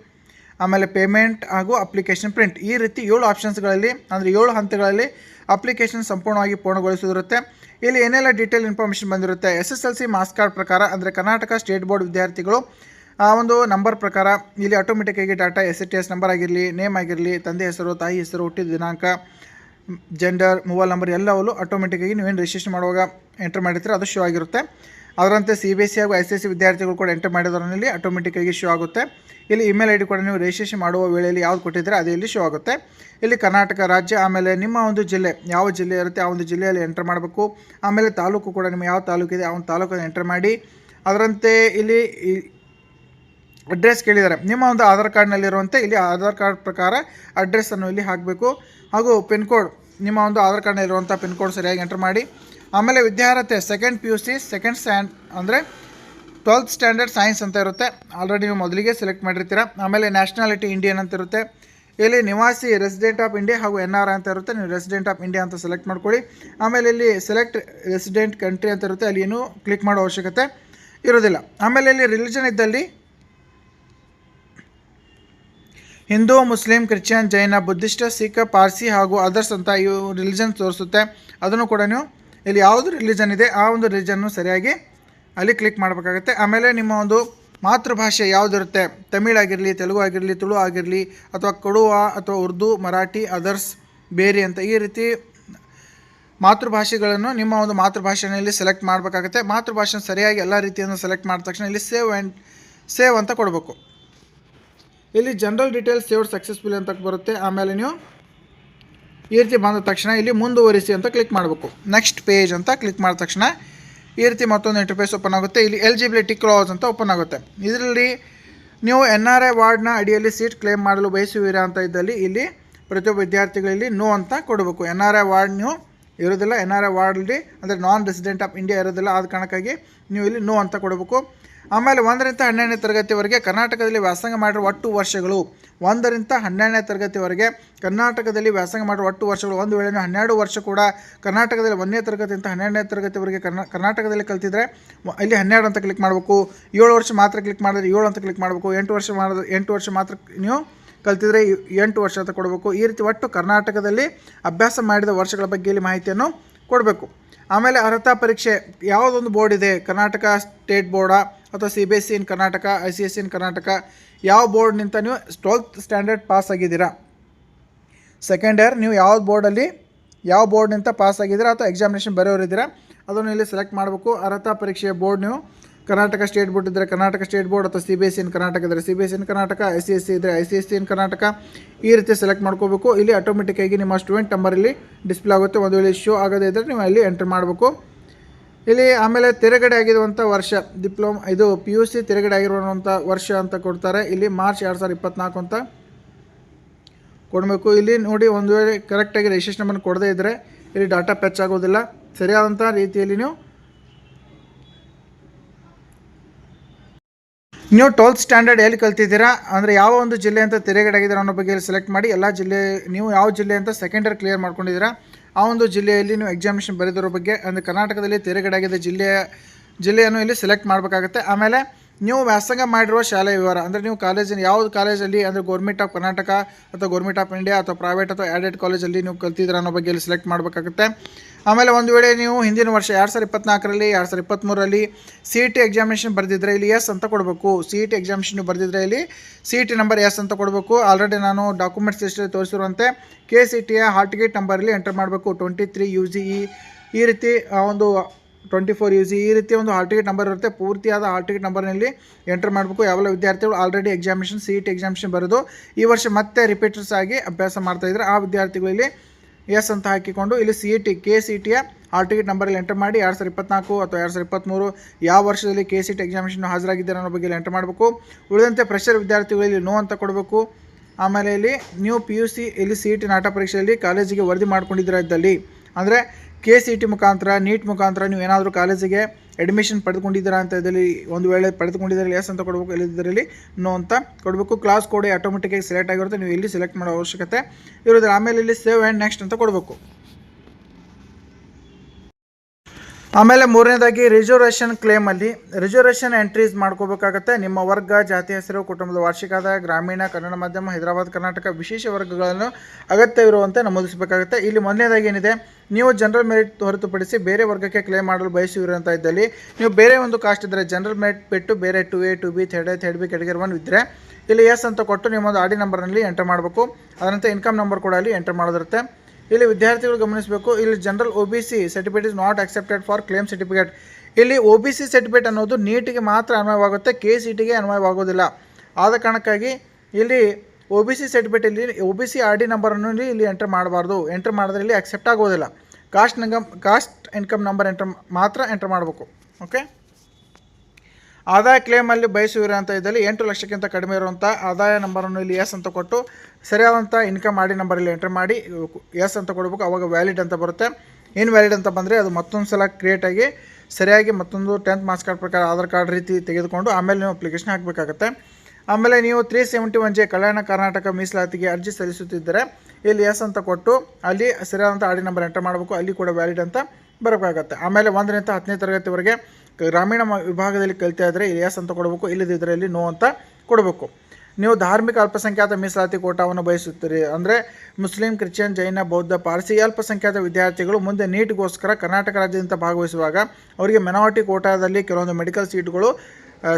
A: ಆಮೇಲೆ ಪೇಮೆಂಟ್ ಹಾಗೂ ಅಪ್ಲಿಕೇಶನ್ ಪ್ರಿಂಟ್. ಈ ರೀತಿ ಏಳು ಆಪ್ಷನ್ಸ್ಗಳಲ್ಲಿ ಅಂದರೆ ಏಳು ಹಂತಗಳಲ್ಲಿ ಅಪ್ಲಿಕೇಶನ್ ಸಂಪೂರ್ಣವಾಗಿ ಪೂರ್ಣಗೊಳಿಸಿರುತ್ತೆ ಇಲ್ಲಿ ಏನೆಲ್ಲ ಡೀಟೇಲ್ ಇನ್ಫಾರ್ಮೇಷನ್ ಬಂದಿರುತ್ತೆ? S S L C marks card ಪ್ರಕಾರ ಅಂದರೆ ಕರ್ನಾಟಕ ಸ್ಟೇಟ್ ಬೋರ್ಡ್ ವಿದ್ಯಾರ್ಥಿಗಳು ಆ ಒಂದು ನಂಬರ್ ಪ್ರಕಾರ ಇಲ್ಲಿ ಆಟೋಮೆಟಿಕ್ಕಾಗಿ data S T S number ಆಗಿರಲಿ ನೇಮ್ ಆಗಿರಲಿ ತಂದೆ ಹೆಸರು ತಾಯಿ ಹೆಸರು ಹುಟ್ಟಿದ ದಿನಾಂಕ ಜೆಂಡರ್ ಮೊಬೈಲ್ ನಂಬರ್ ಎಲ್ಲವೂ ಆಟೋಮೆಟಿಕ್ಕಾಗಿ ನೀವೇನು ರಿಜಿಸ್ಟ್ರೇಷನ್ ಮಾಡುವಾಗ ಎಂಟರ್ ಮಾಡಿದ್ರೆ ಅದು ಶೋ ಆಗಿರುತ್ತೆ. ಅದರಂತೆ ಸಿ ಬಿ ಎಸ್ ಸಿ ಹಾಗೂ ಐ ಸಿ ಎಸ್ ಸಿ ವಿದ್ಯಾರ್ಥಿಗಳು ಕೂಡ ಎಂಟರ್ ಮಾಡಿದ್ರಲ್ಲಿ ಆಟೋಮೆಟಿಕ್ಕಾಗಿ ಶೋ ಆಗುತ್ತೆ. ಇಲ್ಲಿ ಇಮೇಲ್ ಐ ಡಿ ಕೂಡ ನೀವು ರಿಜಿಸ್ಟ್ರೇಷನ್ ಮಾಡುವ ವೇಳೆಯಲ್ಲಿ ಯಾವ್ದು ಕೊಟ್ಟಿದ್ರೆ ಅದೇ ಇಲ್ಲಿ ಶೋ ಆಗುತ್ತೆ. ಇಲ್ಲಿ ಕರ್ನಾಟಕ ರಾಜ್ಯ, ಆಮೇಲೆ ನಿಮ್ಮ ಒಂದು ಜಿಲ್ಲೆ, ಯಾವ ಜಿಲ್ಲೆ ಇರುತ್ತೆ, ಆ ಒಂದು ಜಿಲ್ಲೆಯಲ್ಲಿ ಎಂಟರ್ ಮಾಡಬೇಕು. ಆಮೇಲೆ ತಾಲೂಕು ಕೂಡ ನಿಮ್ಮ ಯಾವ ತಾಲೂಕಿದೆ, ಆ ಒಂದು ತಾಲೂಕನ್ನು ಎಂಟರ್ ಮಾಡಿ. ಅದರಂತೆ ಇಲ್ಲಿ ಅಡ್ರೆಸ್ ಕೇಳಿದ್ದಾರೆ. ನಿಮ್ಮ ಒಂದು ಆಧಾರ್ ಕಾರ್ಡ್ನಲ್ಲಿರುವಂತೆ ಇಲ್ಲಿ ಆಧಾರ್ ಕಾರ್ಡ್ ಪ್ರಕಾರ ಅಡ್ರೆಸ್ಸನ್ನು ಇಲ್ಲಿ ಹಾಕಬೇಕು. ಹಾಗೂ ಪಿನ್ ಕೋಡ್, ನಿಮ್ಮ ಒಂದು ಆಧಾರ್ ಕಾರ್ಡ್ನಲ್ಲಿರುವಂಥ ಪಿನ್ ಕೋಡ್ ಸರಿಯಾಗಿ ಎಂಟರ್ ಮಾಡಿ. ಆಮೇಲೆ ವಿದ್ಯಾರ್ಹತೆ second P U C second stand ಅಂದರೆ ಟ್ವೆಲ್ತ್ ಸ್ಟ್ಯಾಂಡರ್ಡ್ ಸೈನ್ಸ್ ಅಂತ ಇರುತ್ತೆ. ಆಲ್ರೆಡಿ ನೀವು ಮೊದಲಿಗೆ ಸೆಲೆಕ್ಟ್ ಮಾಡಿರ್ತೀರ. ಆಮೇಲೆ ನ್ಯಾಷನಾಲಿಟಿ ಇಂಡಿಯನ್ ಅಂತ ಇರುತ್ತೆ. ಇಲ್ಲಿ ನಿವಾಸಿ ರೆಸಿಡೆಂಟ್ ಆಫ್ ಇಂಡಿಯಾ ಹಾಗೂ ಎನ್ ಆರ್ ಅಂತ ಇರುತ್ತೆ. ನೀವು ರೆಸಿಡೆಂಟ್ ಆಫ್ ಇಂಡಿಯಾ ಅಂತ ಸೆಲೆಕ್ಟ್ ಮಾಡ್ಕೊಳ್ಳಿ. ಆಮೇಲೆ ಇಲ್ಲಿ ಸೆಲೆಕ್ಟ್ ರೆಸಿಡೆಂಟ್ ಕಂಟ್ರಿ ಅಂತ ಇರುತ್ತೆ. ಅಲ್ಲಿ ಏನು ಕ್ಲಿಕ್ ಮಾಡೋ ಅವಶ್ಯಕತೆ ಇರೋದಿಲ್ಲ ಆಮೇಲೆ ಇಲ್ಲಿ ರಿಲಿಜನ್ ಇದ್ದಲ್ಲಿ Hindu, Muslim, Christian, Jain, Buddhist, Sikh, Parsi ಹಾಗೂ ಅದರ್ಸ್ ಅಂತ ಇವು ರಿಲಿಜನ್ ತೋರಿಸುತ್ತೆ. ಅದನ್ನು ಕೂಡ ನೀವು ಇಲ್ಲಿ ಯಾವುದು ರಿಲಿಜನ್ ಇದೆ, ಆ ಒಂದು ರಿಲಿಜನ್ನು ಸರಿಯಾಗಿ ಅಲ್ಲಿ ಕ್ಲಿಕ್ ಮಾಡಬೇಕಾಗುತ್ತೆ. ಆಮೇಲೆ ನಿಮ್ಮ ಒಂದು ಮಾತೃಭಾಷೆ ಯಾವುದಿರುತ್ತೆ? ತಮಿಳ್ ಆಗಿರಲಿ, ತೆಲುಗು ಆಗಿರಲಿ, ತುಳು ಆಗಿರಲಿ, ಅಥವಾ ಕೊಡುವ ಅಥವಾ ಉರ್ದು, ಮರಾಠಿ, ಅದರ್ಸ್, ಬೇರೆ ಅಂತ ಈ ರೀತಿ ಮಾತೃಭಾಷೆಗಳನ್ನು ನಿಮ್ಮ ಒಂದು ಮಾತೃಭಾಷೆಯಲ್ಲಿ ಸೆಲೆಕ್ಟ್ ಮಾಡಬೇಕಾಗುತ್ತೆ. ಮಾತೃಭಾಷೆ ಸರಿಯಾಗಿ ಎಲ್ಲ ರೀತಿಯನ್ನು ಸೆಲೆಕ್ಟ್ ಮಾಡಿದ ತಕ್ಷಣ ಇಲ್ಲಿ ಸೇವ್ ಆ್ಯಂಡ್ ಸೇವ್ ಅಂತ ಕೊಡಬೇಕು. ಇಲ್ಲಿ ಜನರಲ್ ಡೀಟೇಲ್ಸ್ ಸೇವ್ ಸಕ್ಸಸ್ಫುಲ್ ಅಂತ ಬರುತ್ತೆ. ಆಮೇಲೆ ನೀವು ಈ ರೀತಿ ಬಂದ ತಕ್ಷಣ ಇಲ್ಲಿ ಮುಂದುವರಿಸಿ ಅಂತ ಕ್ಲಿಕ್ ಮಾಡಬೇಕು. ನೆಕ್ಸ್ಟ್ ಪೇಜ್ ಅಂತ ಕ್ಲಿಕ್ ಮಾಡಿದ ತಕ್ಷಣ ಈ ರೀತಿ ಮತ್ತೊಂದು ಇಂಟರ್ಫೇಸ್ ಓಪನ್ ಆಗುತ್ತೆ. ಇಲ್ಲಿ ಎಲಿಜಿಬಿಲಿಟಿ ಕ್ಲಾಸ್ ಅಂತ ಓಪನ್ ಆಗುತ್ತೆ. ಇದರಲ್ಲಿ ನೀವು ಎನ್ ಆರ್ ಐ ವಾರ್ಡ್ನ ಅಡಿಯಲ್ಲಿ ಸೀಟ್ ಕ್ಲೇಮ್ ಮಾಡಲು ಬಯಸುವಿರಾ ಅಂತ ಇದ್ದಲ್ಲಿ ಇಲ್ಲಿ ಪ್ರತಿಯೊಬ್ಬ ವಿದ್ಯಾರ್ಥಿಗಳಲ್ಲಿ ನೋ ಅಂತ ಕೊಡಬೇಕು. ಎನ್ ಆರ್ ಐ ವಾರ್ಡ್ ನೀವು ಇರೋದಿಲ್ಲ ಎನ್ ಆರ್ ಐ ವಾರ್ಡಲ್ಲಿ ಅಂದರೆ ನಾನ್ ರೆಸಿಡೆಂಟ್ ಆಫ್ ಇಂಡಿಯಾ ಇರೋದಿಲ್ಲ ಆದ ಕಾರಣಕ್ಕಾಗಿ ನೀವು ಇಲ್ಲಿ ನೋ ಅಂತ ಕೊಡಬೇಕು. ಆಮೇಲೆ ಒಂದರಿಂದ ಹನ್ನೆರಡನೇ ತರಗತಿವರೆಗೆ ಕರ್ನಾಟಕದಲ್ಲಿ ವ್ಯಾಸಂಗ ಮಾಡಿರುವ ಒಟ್ಟು ವರ್ಷಗಳು. ಒಂದರಿಂದ ಹನ್ನೆರಡನೇ ತರಗತಿವರೆಗೆ ಕರ್ನಾಟಕದಲ್ಲಿ ವ್ಯಾಸಂಗ ಮಾಡಿರುವ ಒಟ್ಟು ವರ್ಷಗಳು. ಒಂದು ವೇಳೆ ಹನ್ನೆರಡು ವರ್ಷ ಕೂಡ ಕರ್ನಾಟಕದಲ್ಲಿ ಒಂದನೇ ತರಗತಿಯಿಂದ ಹನ್ನೆರಡನೇ ತರಗತಿವರೆಗೆ ಕರ್ನಾ, ಕರ್ನಾಟಕದಲ್ಲಿ ಕಲ್ತಿದ್ರೆ ಇಲ್ಲಿ ಹನ್ನೆರಡು ಅಂತ ಕ್ಲಿಕ್ ಮಾಡಬೇಕು. ಏಳು ವರ್ಷ ಮಾತ್ರ ಕ್ಲಿಕ್ ಮಾಡಿದ್ರೆ ಏಳು ಅಂತ ಕ್ಲಿಕ್ ಮಾಡಬೇಕು. ಎಂಟು ವರ್ಷ ಮಾಡಿದ್ರೆ ಎಂಟು ವರ್ಷ ಮಾತ್ರ ನೀವು ಕಲ್ತಿದ್ರೆ ಎಂಟು ವರ್ಷ ಅಂತ ಕೊಡಬೇಕು. ಈ ರೀತಿ ಒಟ್ಟು ಕರ್ನಾಟಕದಲ್ಲಿ ಅಭ್ಯಾಸ ಮಾಡಿದ ವರ್ಷಗಳ ಬಗ್ಗೆ ಇಲ್ಲಿ ಮಾಹಿತಿಯನ್ನು ಕೊಡಬೇಕು. ಆಮೇಲೆ ಅರ್ಹತಾ ಪರೀಕ್ಷೆ, ಯಾವುದೊಂದು ಬೋರ್ಡ್ ಇದೆ? ಕರ್ನಾಟಕ ಸ್ಟೇಟ್ ಬೋರ್ಡಾ ಅಥವಾ C B S C in Karnataka, I C S in Karnataka, ಯಾವ ಬೋರ್ಡ್ನಿಂದ ನೀವು ಟ್ವೆಲ್ತ್ ಸ್ಟ್ಯಾಂಡರ್ಡ್ ಪಾಸ್ ಆಗಿದ್ದೀರಾ? ಸೆಕೆಂಡ್ ಇಯರ್ ನೀವು ಯಾವ ಬೋರ್ಡಲ್ಲಿ ಯಾವ ಬೋರ್ಡ್ನಿಂದ ಪಾಸ್ ಆಗಿದ್ದೀರಾ ಅಥವಾ ಎಕ್ಸಾಮಿನೇಷನ್ ಬರೆಯೋರಿದ್ದೀರಾ? ಅದನ್ನು ಇಲ್ಲಿ ಸೆಲೆಕ್ಟ್ ಮಾಡಬೇಕು. ಅರ್ಹತಾ ಪರೀಕ್ಷೆಯ ಬೋರ್ಡ್ ನೀವು ಕರ್ನಾಟಕ ಸ್ಟೇಟ್ ಬೋರ್ಡ್ ಇದ್ದರೆ ಕರ್ನಾಟಕ ಸ್ಟೇಟ್ ಬೋರ್ಡ್ ಅಥವಾ C B S in Karnataka ಇದ್ದರೆ C B S in Karnataka I C S C ಇದ್ದರೆ I C S C in Karnataka ಈ ರೀತಿ ಸೆಲೆಕ್ಟ್ ಮಾಡ್ಕೋಬೇಕು. ಇಲ್ಲಿ ಆಟೋಮೆಟಿಕ್ಕಾಗಿ ನಿಮ್ಮ ಸ್ಟೂಡೆಂಟ್ ನಂಬರ್ ಇಲ್ಲಿ ಡಿಸ್ಪ್ಲೇ ಆಗುತ್ತೆ. ಒಂದು ವೇಳೆ ಶೋ ಆಗದೇ ಇದ್ದರೆ ನೀವು ಅಲ್ಲಿ ಎಂಟರ್ ಮಾಡಬೇಕು. ಇಲ್ಲಿ ಆಮೇಲೆ ತೆರೆಗಡೆ ಆಗಿರುವಂಥ ವರ್ಷ ಡಿಪ್ಲೊಮ್ ಇದು ಪಿ ಯು ಸಿ ತೆರೆಗಡೆ ಆಗಿರುವಂಥ ವರ್ಷ ಅಂತ ಕೊಡ್ತಾರೆ. ಇಲ್ಲಿ ಮಾರ್ಚ್ ಎರಡು ಸಾವಿರದ ಇಪ್ಪತ್ನಾಲ್ಕು ಅಂತ ಕೊಡಬೇಕು. ಇಲ್ಲಿ ನೋಡಿ ಒಂದು ವೇಳೆ ಕರೆಕ್ಟಾಗಿ ರಿಜಿಸ್ಟ್ರೇಷನ್ ನಂಬರ್ ಕೊಡದೇ ಇದ್ದರೆ ಇಲ್ಲಿ ಡಾಟಾ ಪ್ಯಾಚ್ ಆಗೋದಿಲ್ಲ. ಸರಿಯಾದಂಥ ರೀತಿಯಲ್ಲಿ ನೀವು ನೀವು ಟ್ವೆಲ್ತ್ ಸ್ಟ್ಯಾಂಡರ್ಡ್ ಎಲ್ಲಿ ಕಲ್ತಿದ್ದೀರಾ? ಅಂದರೆ ಯಾವ ಒಂದು ಜಿಲ್ಲೆ ಅಂತ ತಿರುಗಡೆ ಆಗಿದ್ದೀರಾ ಅನ್ನೋ ಬಗ್ಗೆ ಸೆಲೆಕ್ಟ್ ಮಾಡಿ, ಎಲ್ಲ ಜಿಲ್ಲೆ, ನೀವು ಯಾವ ಜಿಲ್ಲೆ ಅಂತ ಸೆಕೆಂಡ್ ಇಯರ್ ಕ್ಲಿಯರ್ ಮಾಡ್ಕೊಂಡಿದ್ದೀರಾ, ಆ ಒಂದು ಜಿಲ್ಲೆಯಲ್ಲಿ ನೀವು ಎಕ್ಸಾಮಿನೇಷನ್ ಬರೆದಿರೋ ಬಗ್ಗೆ, ಅಂದರೆ ಕರ್ನಾಟಕದಲ್ಲಿ ತೆರೆಗಡಾಗಿದ್ದ ಜಿಲ್ಲೆಯ, ಜಿಲ್ಲೆಯನ್ನು ಇಲ್ಲಿ ಸೆಲೆಕ್ಟ್ ಮಾಡಬೇಕಾಗುತ್ತೆ. ಆಮೇಲೆ ನೀವು ವ್ಯಾಸಂಗ ಮಾಡಿರುವ ಶಾಲೆ ವಿವರ, ಅಂದರೆ ನೀವು ಕಾಲೇಜಿನ ಯಾವುದು ಕಾಲೇಜಲ್ಲಿ, ಅಂದರೆ ಗೌರ್ಮೆಂಟ್ ಆಫ್ ಕರ್ನಾಟಕ ಅಥವಾ ಗೌರ್ಮೆಂಟ್ ಆಫ್ ಇಂಡಿಯಾ ಅಥವಾ ಪ್ರೈವೇಟ್ ಅಥವಾ ಆ್ಯಡೆಡ್ ಕಾಲೇಜಲ್ಲಿ ನೀವು ಕಲ್ತಿದ್ರೆ ಅನ್ನೋ ಬಗ್ಗೆ ಇಲ್ಲಿ ಸೆಲೆಕ್ಟ್ ಮಾಡಬೇಕಾಗುತ್ತೆ. ಆಮೇಲೆ ಒಂದು ವೇಳೆ ನೀವು ಹಿಂದಿನ ವರ್ಷ ಎರಡು ಸಾವಿರ ಇಪ್ಪತ್ನಾಲ್ಕರಲ್ಲಿ, ಎರಡು ಸಾವಿರ ಇಪ್ಪತ್ತ್ಮೂರರಲ್ಲಿ ಸಿ ಇ ಟಿ ಎಕ್ಸಾಮಿನೇಷನ್ ಬರೆದಿದ್ರೆ ಇಲ್ಲಿ ಎಸ್ ಅಂತ ಕೊಡಬೇಕು. ಸಿ ಇ ಟಿ ಎಕ್ಸಾಮಿನೇಷನ್ ಬರೆದಿದ್ರೆ ಇಲ್ಲಿ C E T number S ಅಂತ ಕೊಡಬೇಕು. ಆಲ್ರೆಡಿ ನಾನು ಡಾಕ್ಯುಮೆಂಟ್ಸ್ ಲಿಸ್ಟಲ್ಲಿ ತೋರಿಸಿರುವಂತೆ ಕೆ ಸಿ ಟಿಯ ಹಾಲ್ ಟಿಕೆಟ್ ನಂಬರಲ್ಲಿ ಎಂಟರ್ ಮಾಡಬೇಕು. Twenty three U G E ಈ ರೀತಿ ಒಂದು ಟ್ವೆಂಟಿ ಫೋರ್ ಯು ಸಿ ಈ ರೀತಿ ಒಂದು ಹಾಲ್ ಟಿಕೆಟ್ ನಂಬರ್ ಇರುತ್ತೆ. ಪೂರ್ತಿಯಾದ ಹಾಲ್ ಟಿಕೆಟ್ ನಂಬರ್ನಲ್ಲಿ ಎಂಟರ್ ಮಾಡಬೇಕು. ಯಾವೆಲ್ಲ ವಿದ್ಯಾರ್ಥಿಗಳು already examination C E T examination ಬರೆದು ಈ ವರ್ಷ ಮತ್ತೆ ರಿಪೀಟರ್ಸ್ ಆಗಿ ಅಭ್ಯಾಸ ಮಾಡ್ತಾ ಇದ್ದಾರೆ ಆ ವಿದ್ಯಾರ್ಥಿಗಳಲ್ಲಿ ಎಸ್ ಅಂತ ಹಾಕಿಕೊಂಡು ಇಲ್ಲಿ C E T K C ಟಿಯ hall ticket ನಂಬರಲ್ಲಿ ಎಂಟರ್ ಮಾಡಿ ಎರಡು ಸಾವಿರದ ಇಪ್ಪತ್ನಾಲ್ಕು ಅಥವಾ ಎರಡು ಸಾವಿರದ ಇಪ್ಪತ್ತ್ಮೂರು ಯಾವ ವರ್ಷದಲ್ಲಿ ಕೆ ಸಿ ಟಿ ಎಕ್ಸಾಮಿಷನ್ ಹಾಜರಾಗಿದ್ದಾರೆ ಅನ್ನೋ ಬಗ್ಗೆ ಎಂಟರ್ ಮಾಡಬೇಕು. ಉಳಿದಂತೆ ಪ್ರೆಷರ್ ವಿದ್ಯಾರ್ಥಿಗಳಲ್ಲಿ ನೋ ಅಂತ ಕೊಡಬೇಕು. ಆಮೇಲೆ ಇಲ್ಲಿ ನೀವು ಪಿ ಯು ಸಿ ಇಲ್ಲಿ ಸಿ ಇ ಟಿ ನಾಟ ಪರೀಕ್ಷೆಯಲ್ಲಿ ಕಾಲೇಜಿಗೆ ವರದಿ ಮಾಡ್ಕೊಂಡಿದ್ದೀರಾ ಇದ್ದಲ್ಲಿ ಅಂದರೆ ಕೆ ಸಿ ಟಿ ಮುಖಾಂತರ, ನೀಟ್ ಮುಖಾಂತರ ನೀವು ಏನಾದರೂ ಕಾಲೇಜಿಗೆ ಅಡ್ಮಿಷನ್ ಪಡೆದುಕೊಂಡಿದ್ದೀರಾ ಅಂತ ಇದರಲ್ಲಿ, ಒಂದು ವೇಳೆ ಪಡೆದುಕೊಂಡಿದ್ದರೆ ಎಸ್ ಅಂತ ಕೊಡಬೇಕು ಇಲ್ಲದಿದ್ದಲ್ಲಿ ನೋ ಅಂತ ಕೊಡಬೇಕು. ಕ್ಲಾಸ್ ಕೋಡ್ ಆಟೋಮೆಟಿಕ್ಕಾಗಿ ಸೆಲೆಕ್ಟ್ ಆಗಿರುತ್ತೆ, ನೀವು ಇಲ್ಲಿ ಸೆಲೆಕ್ಟ್ ಮಾಡೋ ಅವಶ್ಯಕತೆ ಇರೋದಿಲ್ಲ. ಆಮೇಲೆ ಇಲ್ಲಿ ಸೇವ್ ಆ್ಯಂಡ್ ನೆಕ್ಸ್ಟ್ ಅಂತ ಕೊಡಬೇಕು. ಆಮೇಲೆ ಮೂರನೇದಾಗಿ ರಿಸರ್ವೇಷನ್ ಕ್ಲೇಮಲ್ಲಿ ರಿಸರ್ವೇಷನ್ ಎಂಟ್ರೀಸ್ ಮಾಡ್ಕೋಬೇಕಾಗತ್ತೆ. ನಿಮ್ಮ ವರ್ಗ, ಜಾತಿ, ಹೆಸರು, ಕುಟುಂಬದ ವಾರ್ಷಿಕ ಆದಾಯ, ಗ್ರಾಮೀಣ, ಕನ್ನಡ ಮಾಧ್ಯಮ, ಹೈದರಾಬಾದ್, ಕರ್ನಾಟಕ ವಿಶೇಷ ವರ್ಗಗಳನ್ನು ಅಗತ್ಯವಿರುವಂತೆ ನಮೂದಿಸಬೇಕಾಗುತ್ತೆ. ಇಲ್ಲಿ ಮೊದಲನೇದಾಗಿ ಏನಿದೆ? ನೀವು ಜನರಲ್ ಮೆರಿಟ್ ಹೊರತುಪಡಿಸಿ ಬೇರೆ ವರ್ಗಕ್ಕೆ ಕ್ಲೇಮ್ ಮಾಡಲು ಬಯಸುವಿರಿ ಅಂತ ಇದ್ದಲ್ಲಿ, ನೀವು ಬೇರೆ ಒಂದು ಕಾಸ್ಟ್ ಇದ್ದರೆ ಜನರಲ್ ಮೆರಿಟ್ ಬಿಟ್ಟು ಬೇರೆ two A two B third A B category one ಇದ್ದರೆ ಇಲ್ಲಿ ಎಸ್ ಅಂತ ಕೊಟ್ಟು ನಿಮ್ಮೊಂದು ಆಡಿ ನಂಬರ್ನಲ್ಲಿ ಎಂಟರ್ ಮಾಡಬೇಕು. ಅದರಂತೆ ಇನ್ಕಮ್ ನಂಬರ್ ಕೂಡ ಅಲ್ಲಿ ಎಂಟರ್ ಮಾಡೋದಿರುತ್ತೆ ಇಲ್ಲಿ ವಿದ್ಯಾರ್ಥಿಗಳು ಗಮನಿಸಬೇಕು. ಇಲ್ಲಿ general O B C certificate is not accepted for claim certificate ಇಲ್ಲಿ ಒ ಬಿ ಸಿ ಸರ್ಟಿಫಿಕೇಟ್ ಅನ್ನೋದು ನೀಟಿಗೆ ಮಾತ್ರ ಅನ್ವಯವಾಗುತ್ತೆ ಕೆ ಸಿ ಟಿಗೆ ಅನ್ವಯವಾಗೋದಿಲ್ಲ. ಆದ ಕಾರಣಕ್ಕಾಗಿ ಇಲ್ಲಿ ಒ ಬಿ ಸಿ ಸರ್ಟಿಫಿಕೇಟ್ ಇಲ್ಲಿ O B C R D ನಂಬರನ್ನು ಇಲ್ಲಿ ಎಂಟರ್ ಮಾಡಬಾರ್ದು. ಎಂಟರ್ ಮಾಡಿದ್ರೆ ಇಲ್ಲಿ ಅಕ್ಸೆಪ್ಟ್ ಆಗೋದಿಲ್ಲ. Caste income caste income number enter ಮಾತ್ರ ಎಂಟರ್ ಮಾಡಬೇಕು. ಓಕೆ ಆದಾಯ ಕ್ಲೇಮಲ್ಲಿ ಬಯಸುವಿರ ಅಂತ ಇದ್ದಲ್ಲಿ ಎಂಟು ಲಕ್ಷಕ್ಕಿಂತ ಕಡಿಮೆ ಇರುವಂಥ ಆದಾಯ ನಂಬರನ್ನು ಇಲ್ಲಿ ಎಸ್ ಅಂತ ಕೊಟ್ಟು ಸರಿಯಾದಂಥ ಇನ್ಕಮ್ ಮಾಡಿ ನಂಬರಲ್ಲಿ ಎಂಟರ್ ಮಾಡಿ ಎಸ್ ಅಂತ ಕೊಡಬೇಕು. ಅವಾಗ ವ್ಯಾಲಿಡ್ ಅಂತ ಬರುತ್ತೆ. ಇನ್ವ್ಯಾಲಿಡ್ ಅಂತ ಬಂದರೆ ಅದು ಮತ್ತೊಂದು ಸಲ ಕ್ರಿಯೇಟ್ ಆಗಿ ಸರಿಯಾಗಿ ಮತ್ತೊಂದು ಟೆಂತ್ ಮಾರ್ಕ್ಸ್ ಕಾರ್ಡ್ ಪ್ರಕಾರ ಆಧಾರ್ ಕಾರ್ಡ್ ರೀತಿ ತೆಗೆದುಕೊಂಡು ಆಮೇಲೆ ನೀವು ಅಪ್ಲಿಕೇಶನ್ ಹಾಕಬೇಕಾಗತ್ತೆ. ಆಮೇಲೆ ನೀವು three seventy one J Kalyana Karnataka ಮೀಸಲಾತಿಗೆ ಅರ್ಜಿ ಸಲ್ಲಿಸುತ್ತಿದ್ದರೆ ಇಲ್ಲಿ ಎಸ್ ಅಂತ ಕೊಟ್ಟು ಅಲ್ಲಿ ಸರಿಯಾದಂಥ ಆಡಿ ನಂಬರ್ ಎಂಟರ್ ಮಾಡಬೇಕು. ಅಲ್ಲಿ ಕೂಡ ವ್ಯಾಲಿಡ್ ಅಂತ ಬರಬೇಕಾಗತ್ತೆ. ಆಮೇಲೆ ಒಂದರಿಂದ ಹತ್ತನೇ ತರಗತಿವರೆಗೆ ಗ್ರಾಮೀಣ ವಿಭಾಗದಲ್ಲಿ ಕಲಿತಾ ಇದ್ದರೆ ಎಸ್ ಅಂತ ಕೊಡಬೇಕು ಇಲ್ಲದಿದ್ದರೆ ಇಲ್ಲಿ ನೋ ಅಂತ ಕೊಡಬೇಕು. ನೀವು ಧಾರ್ಮಿಕ ಅಲ್ಪಸಂಖ್ಯಾತ ಮೀಸಲಾತಿ ಕೋಟಾವನ್ನು ಬಯಸುತ್ತೀರಿ ಅಂದರೆ ಮುಸ್ಲಿಂ, ಕ್ರಿಶ್ಚಿಯನ್, ಜೈನ, ಬೌದ್ಧ, ಪಾರ್ಸಿ ಅಲ್ಪಸಂಖ್ಯಾತ ವಿದ್ಯಾರ್ಥಿಗಳು ಮುಂದೆ ನೀಟ್ಗೋಸ್ಕರ ಕರ್ನಾಟಕ ರಾಜ್ಯದಿಂದ ಭಾಗವಹಿಸುವಾಗ ಅವರಿಗೆ ಮೆನಾರಿಟಿ ಕೋಟಾದಲ್ಲಿ ಕೆಲವೊಂದು ಮೆಡಿಕಲ್ ಸೀಟ್ಗಳು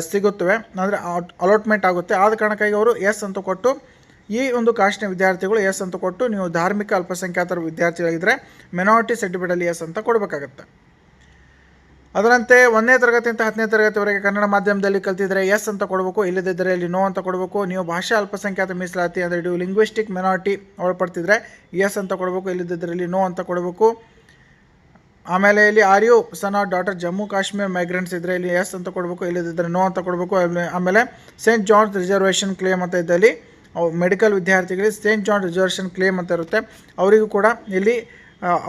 A: ಸಿಗುತ್ತವೆ. ಅಂದರೆ ಅಲಾಟ್ಮೆಂಟ್ ಆಗುತ್ತೆ. ಆದ ಕಾರಣಕ್ಕಾಗಿ ಅವರು ಎಸ್ ಅಂತ ಕೊಟ್ಟು, ಈ ಒಂದು ಕಾಸ್ಟ್ನ ವಿದ್ಯಾರ್ಥಿಗಳು ಎಸ್ ಅಂತ ಕೊಟ್ಟು ನೀವು ಧಾರ್ಮಿಕ ಅಲ್ಪಸಂಖ್ಯಾತರ ವಿದ್ಯಾರ್ಥಿಗಳಿದ್ದರೆ ಮೆನಾರಿಟಿ ಸರ್ಟಿಫಿಕೇಟಲ್ಲಿ ಎಸ್ ಅಂತ ಕೊಡಬೇಕಾಗತ್ತೆ. ಅದರಂತೆ ಒಂದನೇ ತರಗತಿಯಿಂದ ಹತ್ತನೇ ತರಗತಿವರೆಗೆ ಕನ್ನಡ ಮಾಧ್ಯಮದಲ್ಲಿ ಕಲ್ತಿದ್ರೆ ಎಸ್ ಅಂತ ಕೊಡಬೇಕು ಇಲ್ಲದಿದ್ದರೆ ಇಲ್ಲಿ ನೋ ಅಂತ ಕೊಡಬೇಕು, ನೀವು ಭಾಷಾ ಅಲ್ಪಸಂಖ್ಯಾತ ಮೀಸಲಾತಿ ಅಂದರೆ ನೀವು ಲಿಂಗ್ವಿಸ್ಟಿಕ್ ಮೆನಾರಿಟಿ ಒಳಪಡ್ತಿದ್ರೆ ಎಸ್ ಅಂತ ಕೊಡಬೇಕು ಇಲ್ಲದಿದ್ದರೆ ಇಲ್ಲಿ ನೋ ಅಂತ ಕೊಡಬೇಕು. ಆಮೇಲೆ ಇಲ್ಲಿ R U son of daughter Jammu Kashmir migrants ಇದ್ದರೆ ಇಲ್ಲಿ ಎಸ್ ಅಂತ ಕೊಡಬೇಕು ಇಲ್ಲದಿದ್ದರೆ ನೋ ಅಂತ ಕೊಡಬೇಕು. ಆಮೇಲೆ- ಸೇಂಟ್ ಜಾನ್ಸ್ ರಿಸರ್ವೇಷನ್ ಕ್ಲೇಮ್ ಅಂತ ಇದ್ದಲ್ಲಿ ಮೆಡಿಕಲ್ ವಿದ್ಯಾರ್ಥಿಗಳಿಗೆ ಸೇಂಟ್ ಜಾನ್ ರಿಸರ್ವೇಷನ್ ಕ್ಲೇಮ್ ಅಂತ ಇರುತ್ತೆ. ಅವರಿಗೂ ಕೂಡ ಇಲ್ಲಿ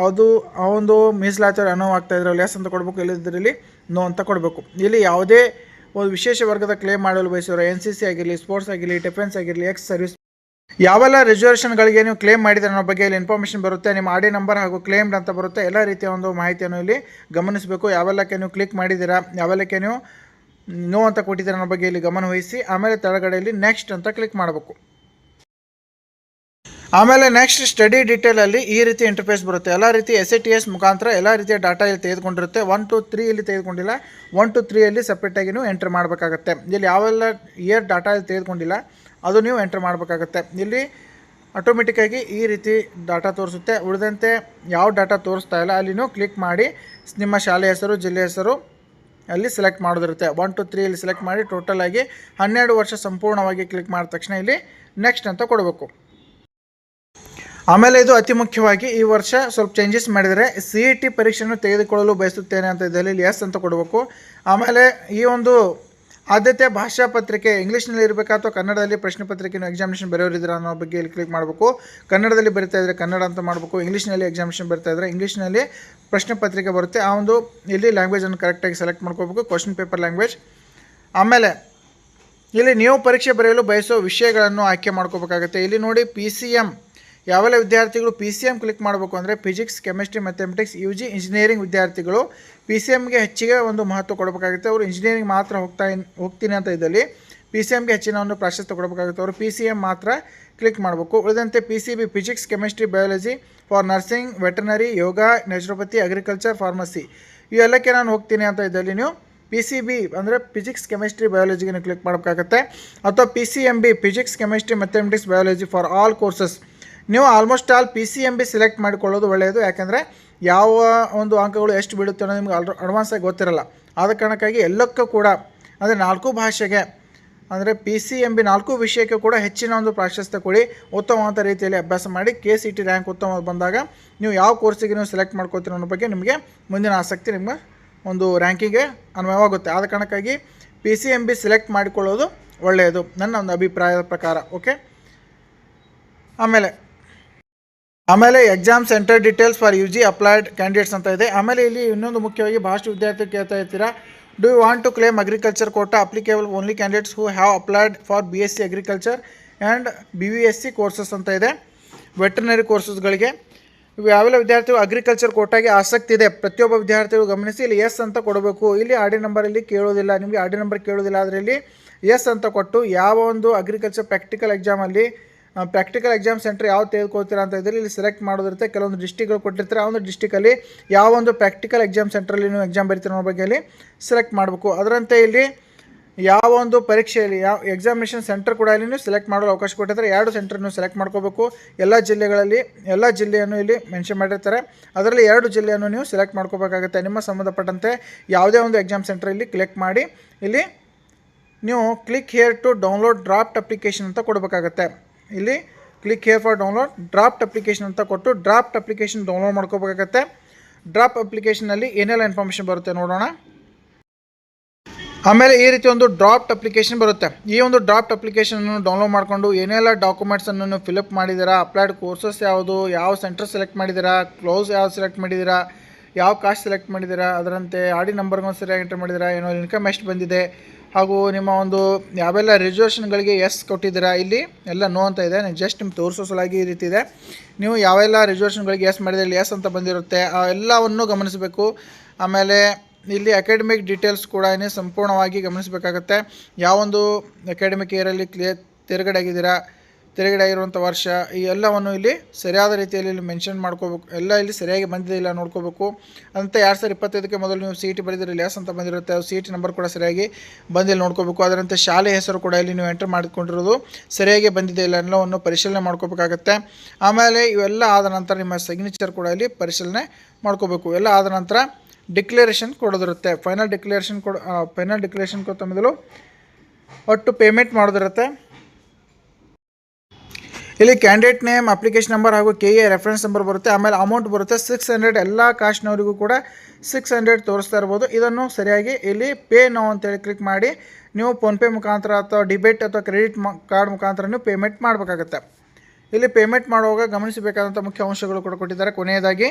A: ಅದು, ಆ ಒಂದು ಮೀಸಲಾತಿ ಅನೋ ಆಗ್ತಾ ಇದ್ರೆ ಎಸ್ ಅಂತ ಕೊಡಬೇಕು ಇಲ್ಲದ್ರಲ್ಲಿ ಇಲ್ಲಿ ನೋ ಅಂತ ಕೊಡಬೇಕು. ಇಲ್ಲಿ ಯಾವುದೇ ಒಂದು ವಿಶೇಷ ವರ್ಗದ ಕ್ಲೇಮ್ ಮಾಡಲು ಬಯಸಿರೋ ಎನ್ ಸಿ ಸಿ ಆಗಿರಲಿ ಸ್ಪೋರ್ಟ್ಸ್ ಆಗಿರಲಿ ಡಿಫೆನ್ಸ್ ಆಗಿರಲಿ ಎಕ್ಸ್ ಸರ್ವಿಸ್ ಯಾವೆಲ್ಲ ರಿಸರ್ವೇಷನ್ಗಳಿಗೆ ನೀವು ಕ್ಲೇಮ್ ಮಾಡಿದ್ರೆ ಅನ್ನೋ ಬಗ್ಗೆ ಇಲ್ಲಿ ಇನ್ಫಾರ್ಮೇಷನ್ ಬರುತ್ತೆ. ನಿಮ್ಮ ಆಡಿ ನಂಬರ್ ಹಾಗೂ ಕ್ಲೇಮ್ಡ್ ಅಂತ ಬರುತ್ತೆ. ಎಲ್ಲ ರೀತಿಯ ಒಂದು ಮಾಹಿತಿಯನ್ನು ಇಲ್ಲಿ ಗಮನಿಸಬೇಕು. ಯಾವೆಲ್ಲಕ್ಕೆ ನೀವು ಕ್ಲಿಕ್ ಮಾಡಿದ್ದೀರಾ, ಯಾವೆಲ್ಲಕ್ಕೆ ನೀವು ನೋ ಅಂತ ಕೊಟ್ಟಿದ್ದೀರ ಅನ್ನೋ ಬಗ್ಗೆ ಇಲ್ಲಿ ಗಮನ ವಹಿಸಿ ಆಮೇಲೆ ತೆಳಗಡೆಯಲ್ಲಿ ನೆಕ್ಸ್ಟ್ ಅಂತ ಕ್ಲಿಕ್ ಮಾಡಬೇಕು. ಆಮೇಲೆ ನೆಕ್ಸ್ಟ್ ಸ್ಟಡಿ ಡೀಟೇಲಲ್ಲಿ ಈ ರೀತಿ ಇಂಟರ್ಫೇಸ್ ಬರುತ್ತೆ. ಎಲ್ಲ ರೀತಿ ಎಸ್ ಎ ಟಿ ಎಸ್ ಮುಖಾಂತರ ಎಲ್ಲ ರೀತಿಯ ಡಾಟಾ ಇಲ್ಲಿ ತೆಗೆದುಕೊಂಡಿರುತ್ತೆ. ಒನ್ ಟು ತ್ರೀ ಇಲ್ಲಿ ತೆಗೆದುಕೊಂಡಿಲ್ಲ. ಒನ್ ಟು ತ್ರೀಯಲ್ಲಿ ಸಪ್ರೇಟಾಗಿ ನೀವು ಎಂಟ್ರ್ ಮಾಡಬೇಕಾಗತ್ತೆ. ಇಲ್ಲಿ ಯಾವೆಲ್ಲ ಇಯರ್ ಡಾಟಾ ಇಲ್ಲಿ ತೆಗೆದುಕೊಂಡಿಲ್ಲ, ಅದು ನೀವು ಎಂಟ್ರ್ ಮಾಡಬೇಕಾಗತ್ತೆ. ಇಲ್ಲಿ ಆಟೋಮೆಟಿಕ್ಕಾಗಿ ಈ ರೀತಿ ಡಾಟಾ ತೋರಿಸುತ್ತೆ. ಉಳಿದಂತೆ ಯಾವ ಡಾಟಾ ತೋರಿಸ್ತಾ ಇಲ್ಲ, ಅಲ್ಲಿ ನೀವು ಕ್ಲಿಕ್ ಮಾಡಿ ನಿಮ್ಮ ಶಾಲೆ ಹೆಸರು ಜಿಲ್ಲೆ ಹೆಸರು ಅಲ್ಲಿ ಸೆಲೆಕ್ಟ್ ಮಾಡೋದಿರುತ್ತೆ. ಒನ್ ಟು ತ್ರೀ ಇಲ್ಲಿ ಸೆಲೆಕ್ಟ್ ಮಾಡಿ ಟೋಟಲ್ ಆಗಿ ಹನ್ನೆರಡು ವರ್ಷ ಸಂಪೂರ್ಣವಾಗಿ ಕ್ಲಿಕ್ ಮಾಡಿದ ತಕ್ಷಣ ಇಲ್ಲಿ ನೆಕ್ಸ್ಟ್ ಅಂತ ಕೊಡಬೇಕು. ಆಮೇಲೆ ಇದು ಅತಿ ಮುಖ್ಯವಾಗಿ ಈ ವರ್ಷ ಸ್ವಲ್ಪ ಚೇಂಜಸ್ ಮಾಡಿದರೆ ಸಿ ಇ ಟಿ ಪರೀಕ್ಷೆಯನ್ನು ತೆಗೆದುಕೊಳ್ಳಲು ಬಯಸುತ್ತೇನೆ ಅಂತ ಇದರಲ್ಲಿ ಎಸ್ ಅಂತ ಕೊಡಬೇಕು. ಆಮೇಲೆ ಈ ಒಂದು ಆದ್ಯತೆ ಭಾಷಾ ಪತ್ರಿಕೆ ಇಂಗ್ಲೀಷ್ನಲ್ಲಿ ಇರಬೇಕಾ ಅಥವಾ ಕನ್ನಡದಲ್ಲಿ ಪ್ರಶ್ನೆ ಪತ್ರಿಕೆಯನ್ನು ಎಕ್ಸಾಮಿನೇಷನ್ ಬರೆಯೋರಿದ್ದೀರಾ ಅನ್ನೋ ಬಗ್ಗೆ ಇಲ್ಲಿ ಕ್ಲಿಕ್ ಮಾಡಬೇಕು. ಕನ್ನಡದಲ್ಲಿ ಬರಿತಾ ಇದ್ದರೆ ಕನ್ನಡ ಅಂತ ಮಾಡಬೇಕು. ಇಂಗ್ಲೀಷ್ನಲ್ಲಿ ಎಕ್ಸಾಮಿನೇಷನ್ ಬರ್ತಾ ಇದ್ದರೆ ಇಂಗ್ಲೀಷ್ನಲ್ಲಿ ಪ್ರಶ್ನೆ ಪತ್ರಿಕೆ ಬರುತ್ತೆ. ಆ ಒಂದು ಇಲ್ಲಿ ಲ್ಯಾಂಗ್ವೇಜನ್ನು ಕರೆಕ್ಟಾಗಿ ಸೆಲೆಕ್ಟ್ ಮಾಡ್ಕೋಬೇಕು ಕ್ವಶನ್ ಪೇಪರ್ ಲ್ಯಾಂಗ್ವೇಜ್ ಆಮೇಲೆ ಇಲ್ಲಿ ನೀವು ಪರೀಕ್ಷೆ ಬರೆಯಲು ಬಯಸೋ ವಿಷಯಗಳನ್ನು ಆಯ್ಕೆ ಮಾಡ್ಕೋಬೇಕಾಗುತ್ತೆ. ಇಲ್ಲಿ ನೋಡಿ ಪಿ ಸಿ ಎಂ ಯಾವೆಲ್ಲ ವಿದ್ಯಾರ್ಥಿಗಳು ಪಿ ಸಿ ಎಂ ಕ್ಲಿಕ್ ಮಾಡಬೇಕು ಅಂದರೆ physics chemistry mathematics U G engineering ವಿದ್ಯಾರ್ಥಿಗಳು ಪಿ ಸಿ ಎಮ್ಗೆ ಹೆಚ್ಚಿಗೆ ಒಂದು ಮಹತ್ವ ಕೊಡಬೇಕಾಗುತ್ತೆ. ಅವರು ಇಂಜಿನಿಯರಿಂಗ್ ಮಾತ್ರ ಹೋಗ್ತಾ ಹೋಗ್ತೀನಿ ಅಂತ ಇದ್ದಲ್ಲಿ ಪಿ ಸಿ ಎಮ್ಗೆ ಹೆಚ್ಚಿನ ಒಂದು ಪ್ರಾಶಸ್ತ್ಯ ಕೊಡಬೇಕಾಗುತ್ತೆ. ಅವರು ಪಿ ಸಿ ಎಂ ಮಾತ್ರ ಕ್ಲಿಕ್ ಮಾಡಬೇಕು. ಉಳಿದಂತೆ P C B physics chemistry biology for nursing veterinary yoga naturopathy agriculture pharmacy ಇವೆಲ್ಲಕ್ಕೆ ನಾನು ಹೋಗ್ತೀನಿ ಅಂತ ಇದ್ದಲ್ಲಿ ನೀವು ಪಿ ಸಿ ಬಿ ಅಂದರೆ ಫಿಸಿಕ್ಸ್ ಕೆಮಿಸ್ಟ್ರಿ ಬಯಾಲಜಿಗೆ ಕ್ಲಿಕ್ ಮಾಡಬೇಕಾಗುತ್ತೆ. ಅಥವಾ P C M B physics chemistry mathematics biology for all courses ನೀವು almost all P C M B select ಮಾಡಿಕೊಳ್ಳೋದು ಒಳ್ಳೆಯದು. ಯಾಕೆಂದರೆ ಯಾವ ಒಂದು ಅಂಕಗಳು ಎಷ್ಟು ಬೀಳುತ್ತೆ ಅನ್ನೋದು ನಿಮ್ಗೆ ಅಡ್ವಾನ್ಸ್ ಅಡ್ವಾನ್ಸಾಗಿ ಗೊತ್ತಿರಲ್ಲ. ಆದ ಕಾರಣಕ್ಕಾಗಿ ಎಲ್ಲಕ್ಕೂ ಕೂಡ, ಅಂದರೆ ನಾಲ್ಕು ಭಾಷೆಗೆ, ಅಂದರೆ ಪಿ ಸಿ ಎಂ ಬಿ ನಾಲ್ಕು ವಿಷಯಕ್ಕೆ ಕೂಡ ಹೆಚ್ಚಿನ ಒಂದು ಪ್ರಾಶಸ್ತ್ಯ ಕೊಡಿ. ಉತ್ತಮವಾದ ರೀತಿಯಲ್ಲಿ ಅಭ್ಯಾಸ ಮಾಡಿ ಕೆ ಸಿ ಟಿ ರ್ಯಾಂಕ್ ಉತ್ತಮ ಬಂದಾಗ ನೀವು ಯಾವ ಕೋರ್ಸಿಗೆ ನೀವು ಸೆಲೆಕ್ಟ್ ಮಾಡ್ಕೋತೀರ ಅನ್ನೋ ಬಗ್ಗೆ ನಿಮಗೆ ಮುಂದಿನ ಆಸಕ್ತಿ ನಿಮ್ಮ ಒಂದು ರ್ಯಾಂಕಿಗೆ ಅನ್ವಯವಾಗುತ್ತೆ. ಆದ ಕಾರಣಕ್ಕಾಗಿ P C M B select ಮಾಡಿಕೊಳ್ಳೋದು ಒಳ್ಳೆಯದು. ನನ್ನ ಒಂದು ಅಭಿಪ್ರಾಯದ ಪ್ರಕಾರ. ಓಕೆ ಆಮೇಲೆ ಆಮೇಲೆ exam centre details for U G applied candidates ಅಂತ ಇದೆ. ಆಮೇಲೆ ಇಲ್ಲಿ ಇನ್ನೊಂದು ಮುಖ್ಯವಾಗಿ ಭಾಳಷ್ಟು ವಿದ್ಯಾರ್ಥಿ ಕೇಳ್ತಾ ಇರ್ತೀರಾ? Do you want to claim agriculture quota applicable only candidates who have applied for B S C agriculture and B V S C courses ಅಂತ ಇದೆ. ವೆಟರ್ನರಿ ಕೋರ್ಸಸ್ಗಳಿಗೆ ಇವು ಯಾವೆಲ್ಲ ವಿದ್ಯಾರ್ಥಿಗಳು ಅಗ್ರಿಕಲ್ಚರ್ ಕೋಟಾಗೆ ಆಸಕ್ತಿ ಇದೆ? ಪ್ರತಿಯೊಬ್ಬ ವಿದ್ಯಾರ್ಥಿಗಳು ಗಮನಿಸಿ. ಇಲ್ಲಿ ಎಸ್ ಅಂತ ಕೊಡಬೇಕು. ಇಲ್ಲಿ ಆರ್ ಡಿ ನಂಬರ್ ಇಲ್ಲಿ ಕೇಳೋದಿಲ್ಲ. ನಿಮಗೆ ಆರ್ ಡಿ ನಂಬರ್ ಕೇಳೋದಿಲ್ಲ. ಅದರಲ್ಲಿ ಎಸ್ ಅಂತ ಕೊಟ್ಟು ಯಾವ ಒಂದು ಅಗ್ರಿಕಲ್ಚರ್ ಪ್ರಾಕ್ಟಿಕಲ್ ಎಕ್ಸಾಮಲ್ಲಿ ಪ್ರಾಕ್ಟಿಕಲ್ ಎಕ್ಸಾಮ್ ಸೆಂಟರ್ ಯಾವ ತೆಗೆದುಕೊಳ್ತೀರಾ ಅಂತ ಇದ್ದರೆ ಇಲ್ಲಿ ಸೆಲೆಕ್ಟ್ ಮಾಡೋದಿರುತ್ತೆ. ಕೆಲವೊಂದು ಡಿಸ್ಟಿಕ್ಗಳು ಕೊಟ್ಟಿರ್ತಾರೆ. ಆ ಒಂದು ಡಿಸ್ಟಿಕಲ್ಲಿ ಯಾವ ಒಂದು ಪ್ರಾಕ್ಟಿಕಲ್ ಎಕ್ಸಾಮ್ ಸೆಂಟ್ರಲ್ಲಿ ನೀವು ಎಕ್ಸಾಮ್ ಬರೀತೀರ ಅನ್ನೋ ಬಗ್ಗೆ ಇಲ್ಲಿ ಸೆಲೆಕ್ಟ್ ಮಾಡಬೇಕು. ಅದರಂತೆ ಇಲ್ಲಿ ಯಾವ ಒಂದು ಪರೀಕ್ಷೆಯಲ್ಲಿ ಯಾವ ಎಕ್ಸಾಮಿನೇಷನ್ ಸೆಂಟರ್ ಕೂಡ ಇಲ್ಲಿ ನೀವು ಸೆಲೆಕ್ಟ್ ಮಾಡಲು ಅವಕಾಶ ಕೊಟ್ಟಿದ್ದಾರೆ ಎರಡು ಸೆಂಟರ್ ನೀವು ಸೆಲೆಕ್ಟ್ ಮಾಡ್ಕೋಬೇಕು. ಎಲ್ಲ ಜಿಲ್ಲೆಗಳಲ್ಲಿ ಎಲ್ಲ ಜಿಲ್ಲೆಯನ್ನು ಇಲ್ಲಿ ಮೆನ್ಷನ್ ಮಾಡಿರ್ತಾರೆ. ಅದರಲ್ಲಿ ಎರಡು ಜಿಲ್ಲೆಯನ್ನು ನೀವು ಸೆಲೆಕ್ಟ್ ಮಾಡ್ಕೋಬೇಕಾಗುತ್ತೆ. ನಿಮ್ಮ ಸಂಬಂಧಪಟ್ಟಂತೆ ಯಾವುದೇ ಒಂದು ಎಕ್ಸಾಮ್ ಸೆಂಟರ್ ಇಲ್ಲಿ ಕ್ಲಿಕ್ ಮಾಡಿ ಇಲ್ಲಿ ನೀವು click here to download draft application ಅಂತ ಕೊಡಬೇಕಾಗತ್ತೆ. ಇಲ್ಲಿ click here for download draft application ಅಂತ ಕೊಟ್ಟು ಡ್ರಾಫ್ಟ್ ಅಪ್ಲಿಕೇಶನ್ ಡೌನ್ಲೋಡ್ ಮಾಡ್ಕೋಬೇಕಾಗತ್ತೆ. ಡ್ರಾಫ್ಟ್ ಅಪ್ಲಿಕೇಶನಲ್ಲಿ ಏನೆಲ್ಲ ಇನ್ಫಾರ್ಮೇಷನ್ ಬರುತ್ತೆ ನೋಡೋಣ. ಆಮೇಲೆ ಈ ರೀತಿ ಒಂದು ಡ್ರಾಫ್ಟ್ ಅಪ್ಲಿಕೇಶನ್ ಬರುತ್ತೆ. ಈ ಒಂದು ಡ್ರಾಫ್ಟ್ ಅಪ್ಲಿಕೇಶನನ್ನು ಡೌನ್ಲೋಡ್ ಮಾಡಿಕೊಂಡು ಏನೆಲ್ಲ ಡಾಕ್ಯುಮೆಂಟ್ಸನ್ನು ಫಿಲಪ್ ಮಾಡಿದ್ದೀರಾ ಅಪ್ಲೈಡ್ ಕೋರ್ಸಸ್ ಯಾವುದು, ಯಾವ ಸೆಂಟರ್ ಸೆಲೆಕ್ಟ್ ಮಾಡಿದ್ದೀರಾ ಕ್ಲೋಸ್ ಯಾವ್ದು ಸೆಲೆಕ್ಟ್ ಮಾಡಿದ್ದೀರಾ, ಯಾವ ಕಾಸ್ಟ್ ಸೆಲೆಕ್ಟ್ ಮಾಡಿದ್ದೀರಾ, ಅದರಂತೆ ಆಡಿ ನಂಬರ್ಗೊಂದು ಸರಿಯಾಗಿ ಎಂಟರ್ ಮಾಡಿದ್ದೀರಾ, ಏನೋ ಇನ್ಕಮ್ ಎಷ್ಟು ಬಂದಿದೆ ಹಾಗೂ ನಿಮ್ಮ ಒಂದು ಯಾವೆಲ್ಲ ರಿಸರ್ವೇಷನ್ಗಳಿಗೆ ಎಸ್ ಕೊಟ್ಟಿದ್ದೀರಾ, ಇಲ್ಲಿ ಎಲ್ಲ ನೋ ಅಂತ ಇದೆ. ನಾನು ಜಸ್ಟ್ ನಿಮ್ಗೆ ತೋರಿಸೋ ಸಲಾಗಿ ಈ ರೀತಿ ಇದೆ. ನೀವು ಯಾವೆಲ್ಲ ರಿಸರ್ವೇಷನ್ಗಳಿಗೆ ಎಸ್ ಮಾಡಿದ್ರೆ ಎಸ್ ಅಂತ ಬಂದಿರುತ್ತೆ, ಆ ಎಲ್ಲವನ್ನು ಗಮನಿಸಬೇಕು. ಆಮೇಲೆ ಇಲ್ಲಿ ಅಕಾಡೆಮಿಕ್ ಡೀಟೇಲ್ಸ್ ಕೂಡ ಸಂಪೂರ್ಣವಾಗಿ ಗಮನಿಸಬೇಕಾಗತ್ತೆ. ಯಾವೊಂದು ಅಕಾಡೆಮಿಕ್ ಇಯರಲ್ಲಿ ಕ್ಲಿಯರ್ ತಿರುಗಡೆ ಆಗಿದ್ದೀರಾ ತೆರಗಡೆ ಆಗಿರುವಂಥ ವರ್ಷ, ಈ ಎಲ್ಲವನ್ನು ಇಲ್ಲಿ ಸರಿಯಾದ ರೀತಿಯಲ್ಲಿ ಇಲ್ಲಿ ಮೆನ್ಷನ್ ಮಾಡ್ಕೋಬೇಕು. ಎಲ್ಲ ಇಲ್ಲಿ ಸರಿಯಾಗಿ ಬಂದಿದೆ, ಇಲ್ಲ ನೋಡ್ಕೋಬೇಕು. ಅಂತ ಎರಡು ಸಾವಿರ ಇಪ್ಪತ್ತೈದಕ್ಕೆ ಮೊದಲು ನೀವು ಸಿ ಇ ಟಿ ಬರೆದಿರಿ ಲೆಸ್ ಅಂತ ಬಂದಿರುತ್ತೆ. ಸಿ ಇ ಟಿ ನಂಬರ್ ಕೂಡ ಸರಿಯಾಗಿ ಬಂದಿಲ್ಲ ನೋಡ್ಕೋಬೇಕು. ಅದರಂತೆ ಶಾಲೆ ಹೆಸರು ಕೂಡ ಇಲ್ಲಿ ನೀವು ಎಂಟರ್ ಮಾಡಿಕೊಂಡಿರೋದು ಸರಿಯಾಗಿ ಬಂದಿದೆ, ಇಲ್ಲ ಎಲ್ಲವನ್ನು ಪರಿಶೀಲನೆ ಮಾಡ್ಕೋಬೇಕಾಗತ್ತೆ. ಆಮೇಲೆ ಇವೆಲ್ಲ ಆದ ನಂತರ ನಿಮ್ಮ ಸಿಗ್ನೇಚರ್ ಕೂಡ ಇಲ್ಲಿ ಪರಿಶೀಲನೆ ಮಾಡ್ಕೋಬೇಕು. ಎಲ್ಲ ಆದ ನಂತರ ಡಿಕ್ಲರೇಷನ್ ಕೊಡೋದಿರುತ್ತೆ. ಫೈನಲ್ ಡಿಕ್ಲರೇಷನ್ ಕೊಡ ಫೈನಲ್ ಡಿಕ್ಲರೇಷನ್ ಮೊದಲು ಒಟ್ಟು ಪೇಮೆಂಟ್ ಮಾಡೋದಿರುತ್ತೆ. ಇಲ್ಲಿ ಕ್ಯಾಂಡಿಡೇಟ್ ನೇಮ್ ಅಪ್ಲಿಕೇಶನ್ ನಂಬರ್ ಹಾಗೂ ಕೆ ಎ ರೆಫರೆನ್ಸ್ ನಂಬರ್ ಬರುತ್ತೆ. ಆಮೇಲೆ ಅಮೌಂಟ್ ಬರುತ್ತೆ. ಸಿಕ್ಸ್ ಹಂಡ್ರೆಡ್ ಎಲ್ಲ ಕಾಸ್ಟ್ನವರಿಗೂ ಕೂಡ ಸಿಕ್ಸ್ ಹಂಡ್ರೆಡ್ ತೋರಿಸ್ತಾ ಇರ್ಬೋದು. ಇದನ್ನು ಸರಿಯಾಗಿ ಇಲ್ಲಿ ಪೇ ನೋ ಅಂತೇಳಿ ಕ್ಲಿಕ್ ಮಾಡಿ ನೀವು ಫೋನ್ಪೇ ಮುಖಾಂತರ ಅಥವಾ ಡಿಬೆಟ್ ಅಥವಾ ಕ್ರೆಡಿಟ್ ಕಾರ್ಡ್ ಮುಖಾಂತರ ನೀವು ಪೇಮೆಂಟ್ ಮಾಡಬೇಕಾಗತ್ತೆ. ಇಲ್ಲಿ ಪೇಮೆಂಟ್ ಮಾಡುವಾಗ ಗಮನಿಸಬೇಕಾದಂಥ ಮುಖ್ಯ ಅಂಶಗಳು ಕೂಡ ಕೊಟ್ಟಿದ್ದಾರೆ. ಕೊನೆಯದಾಗಿ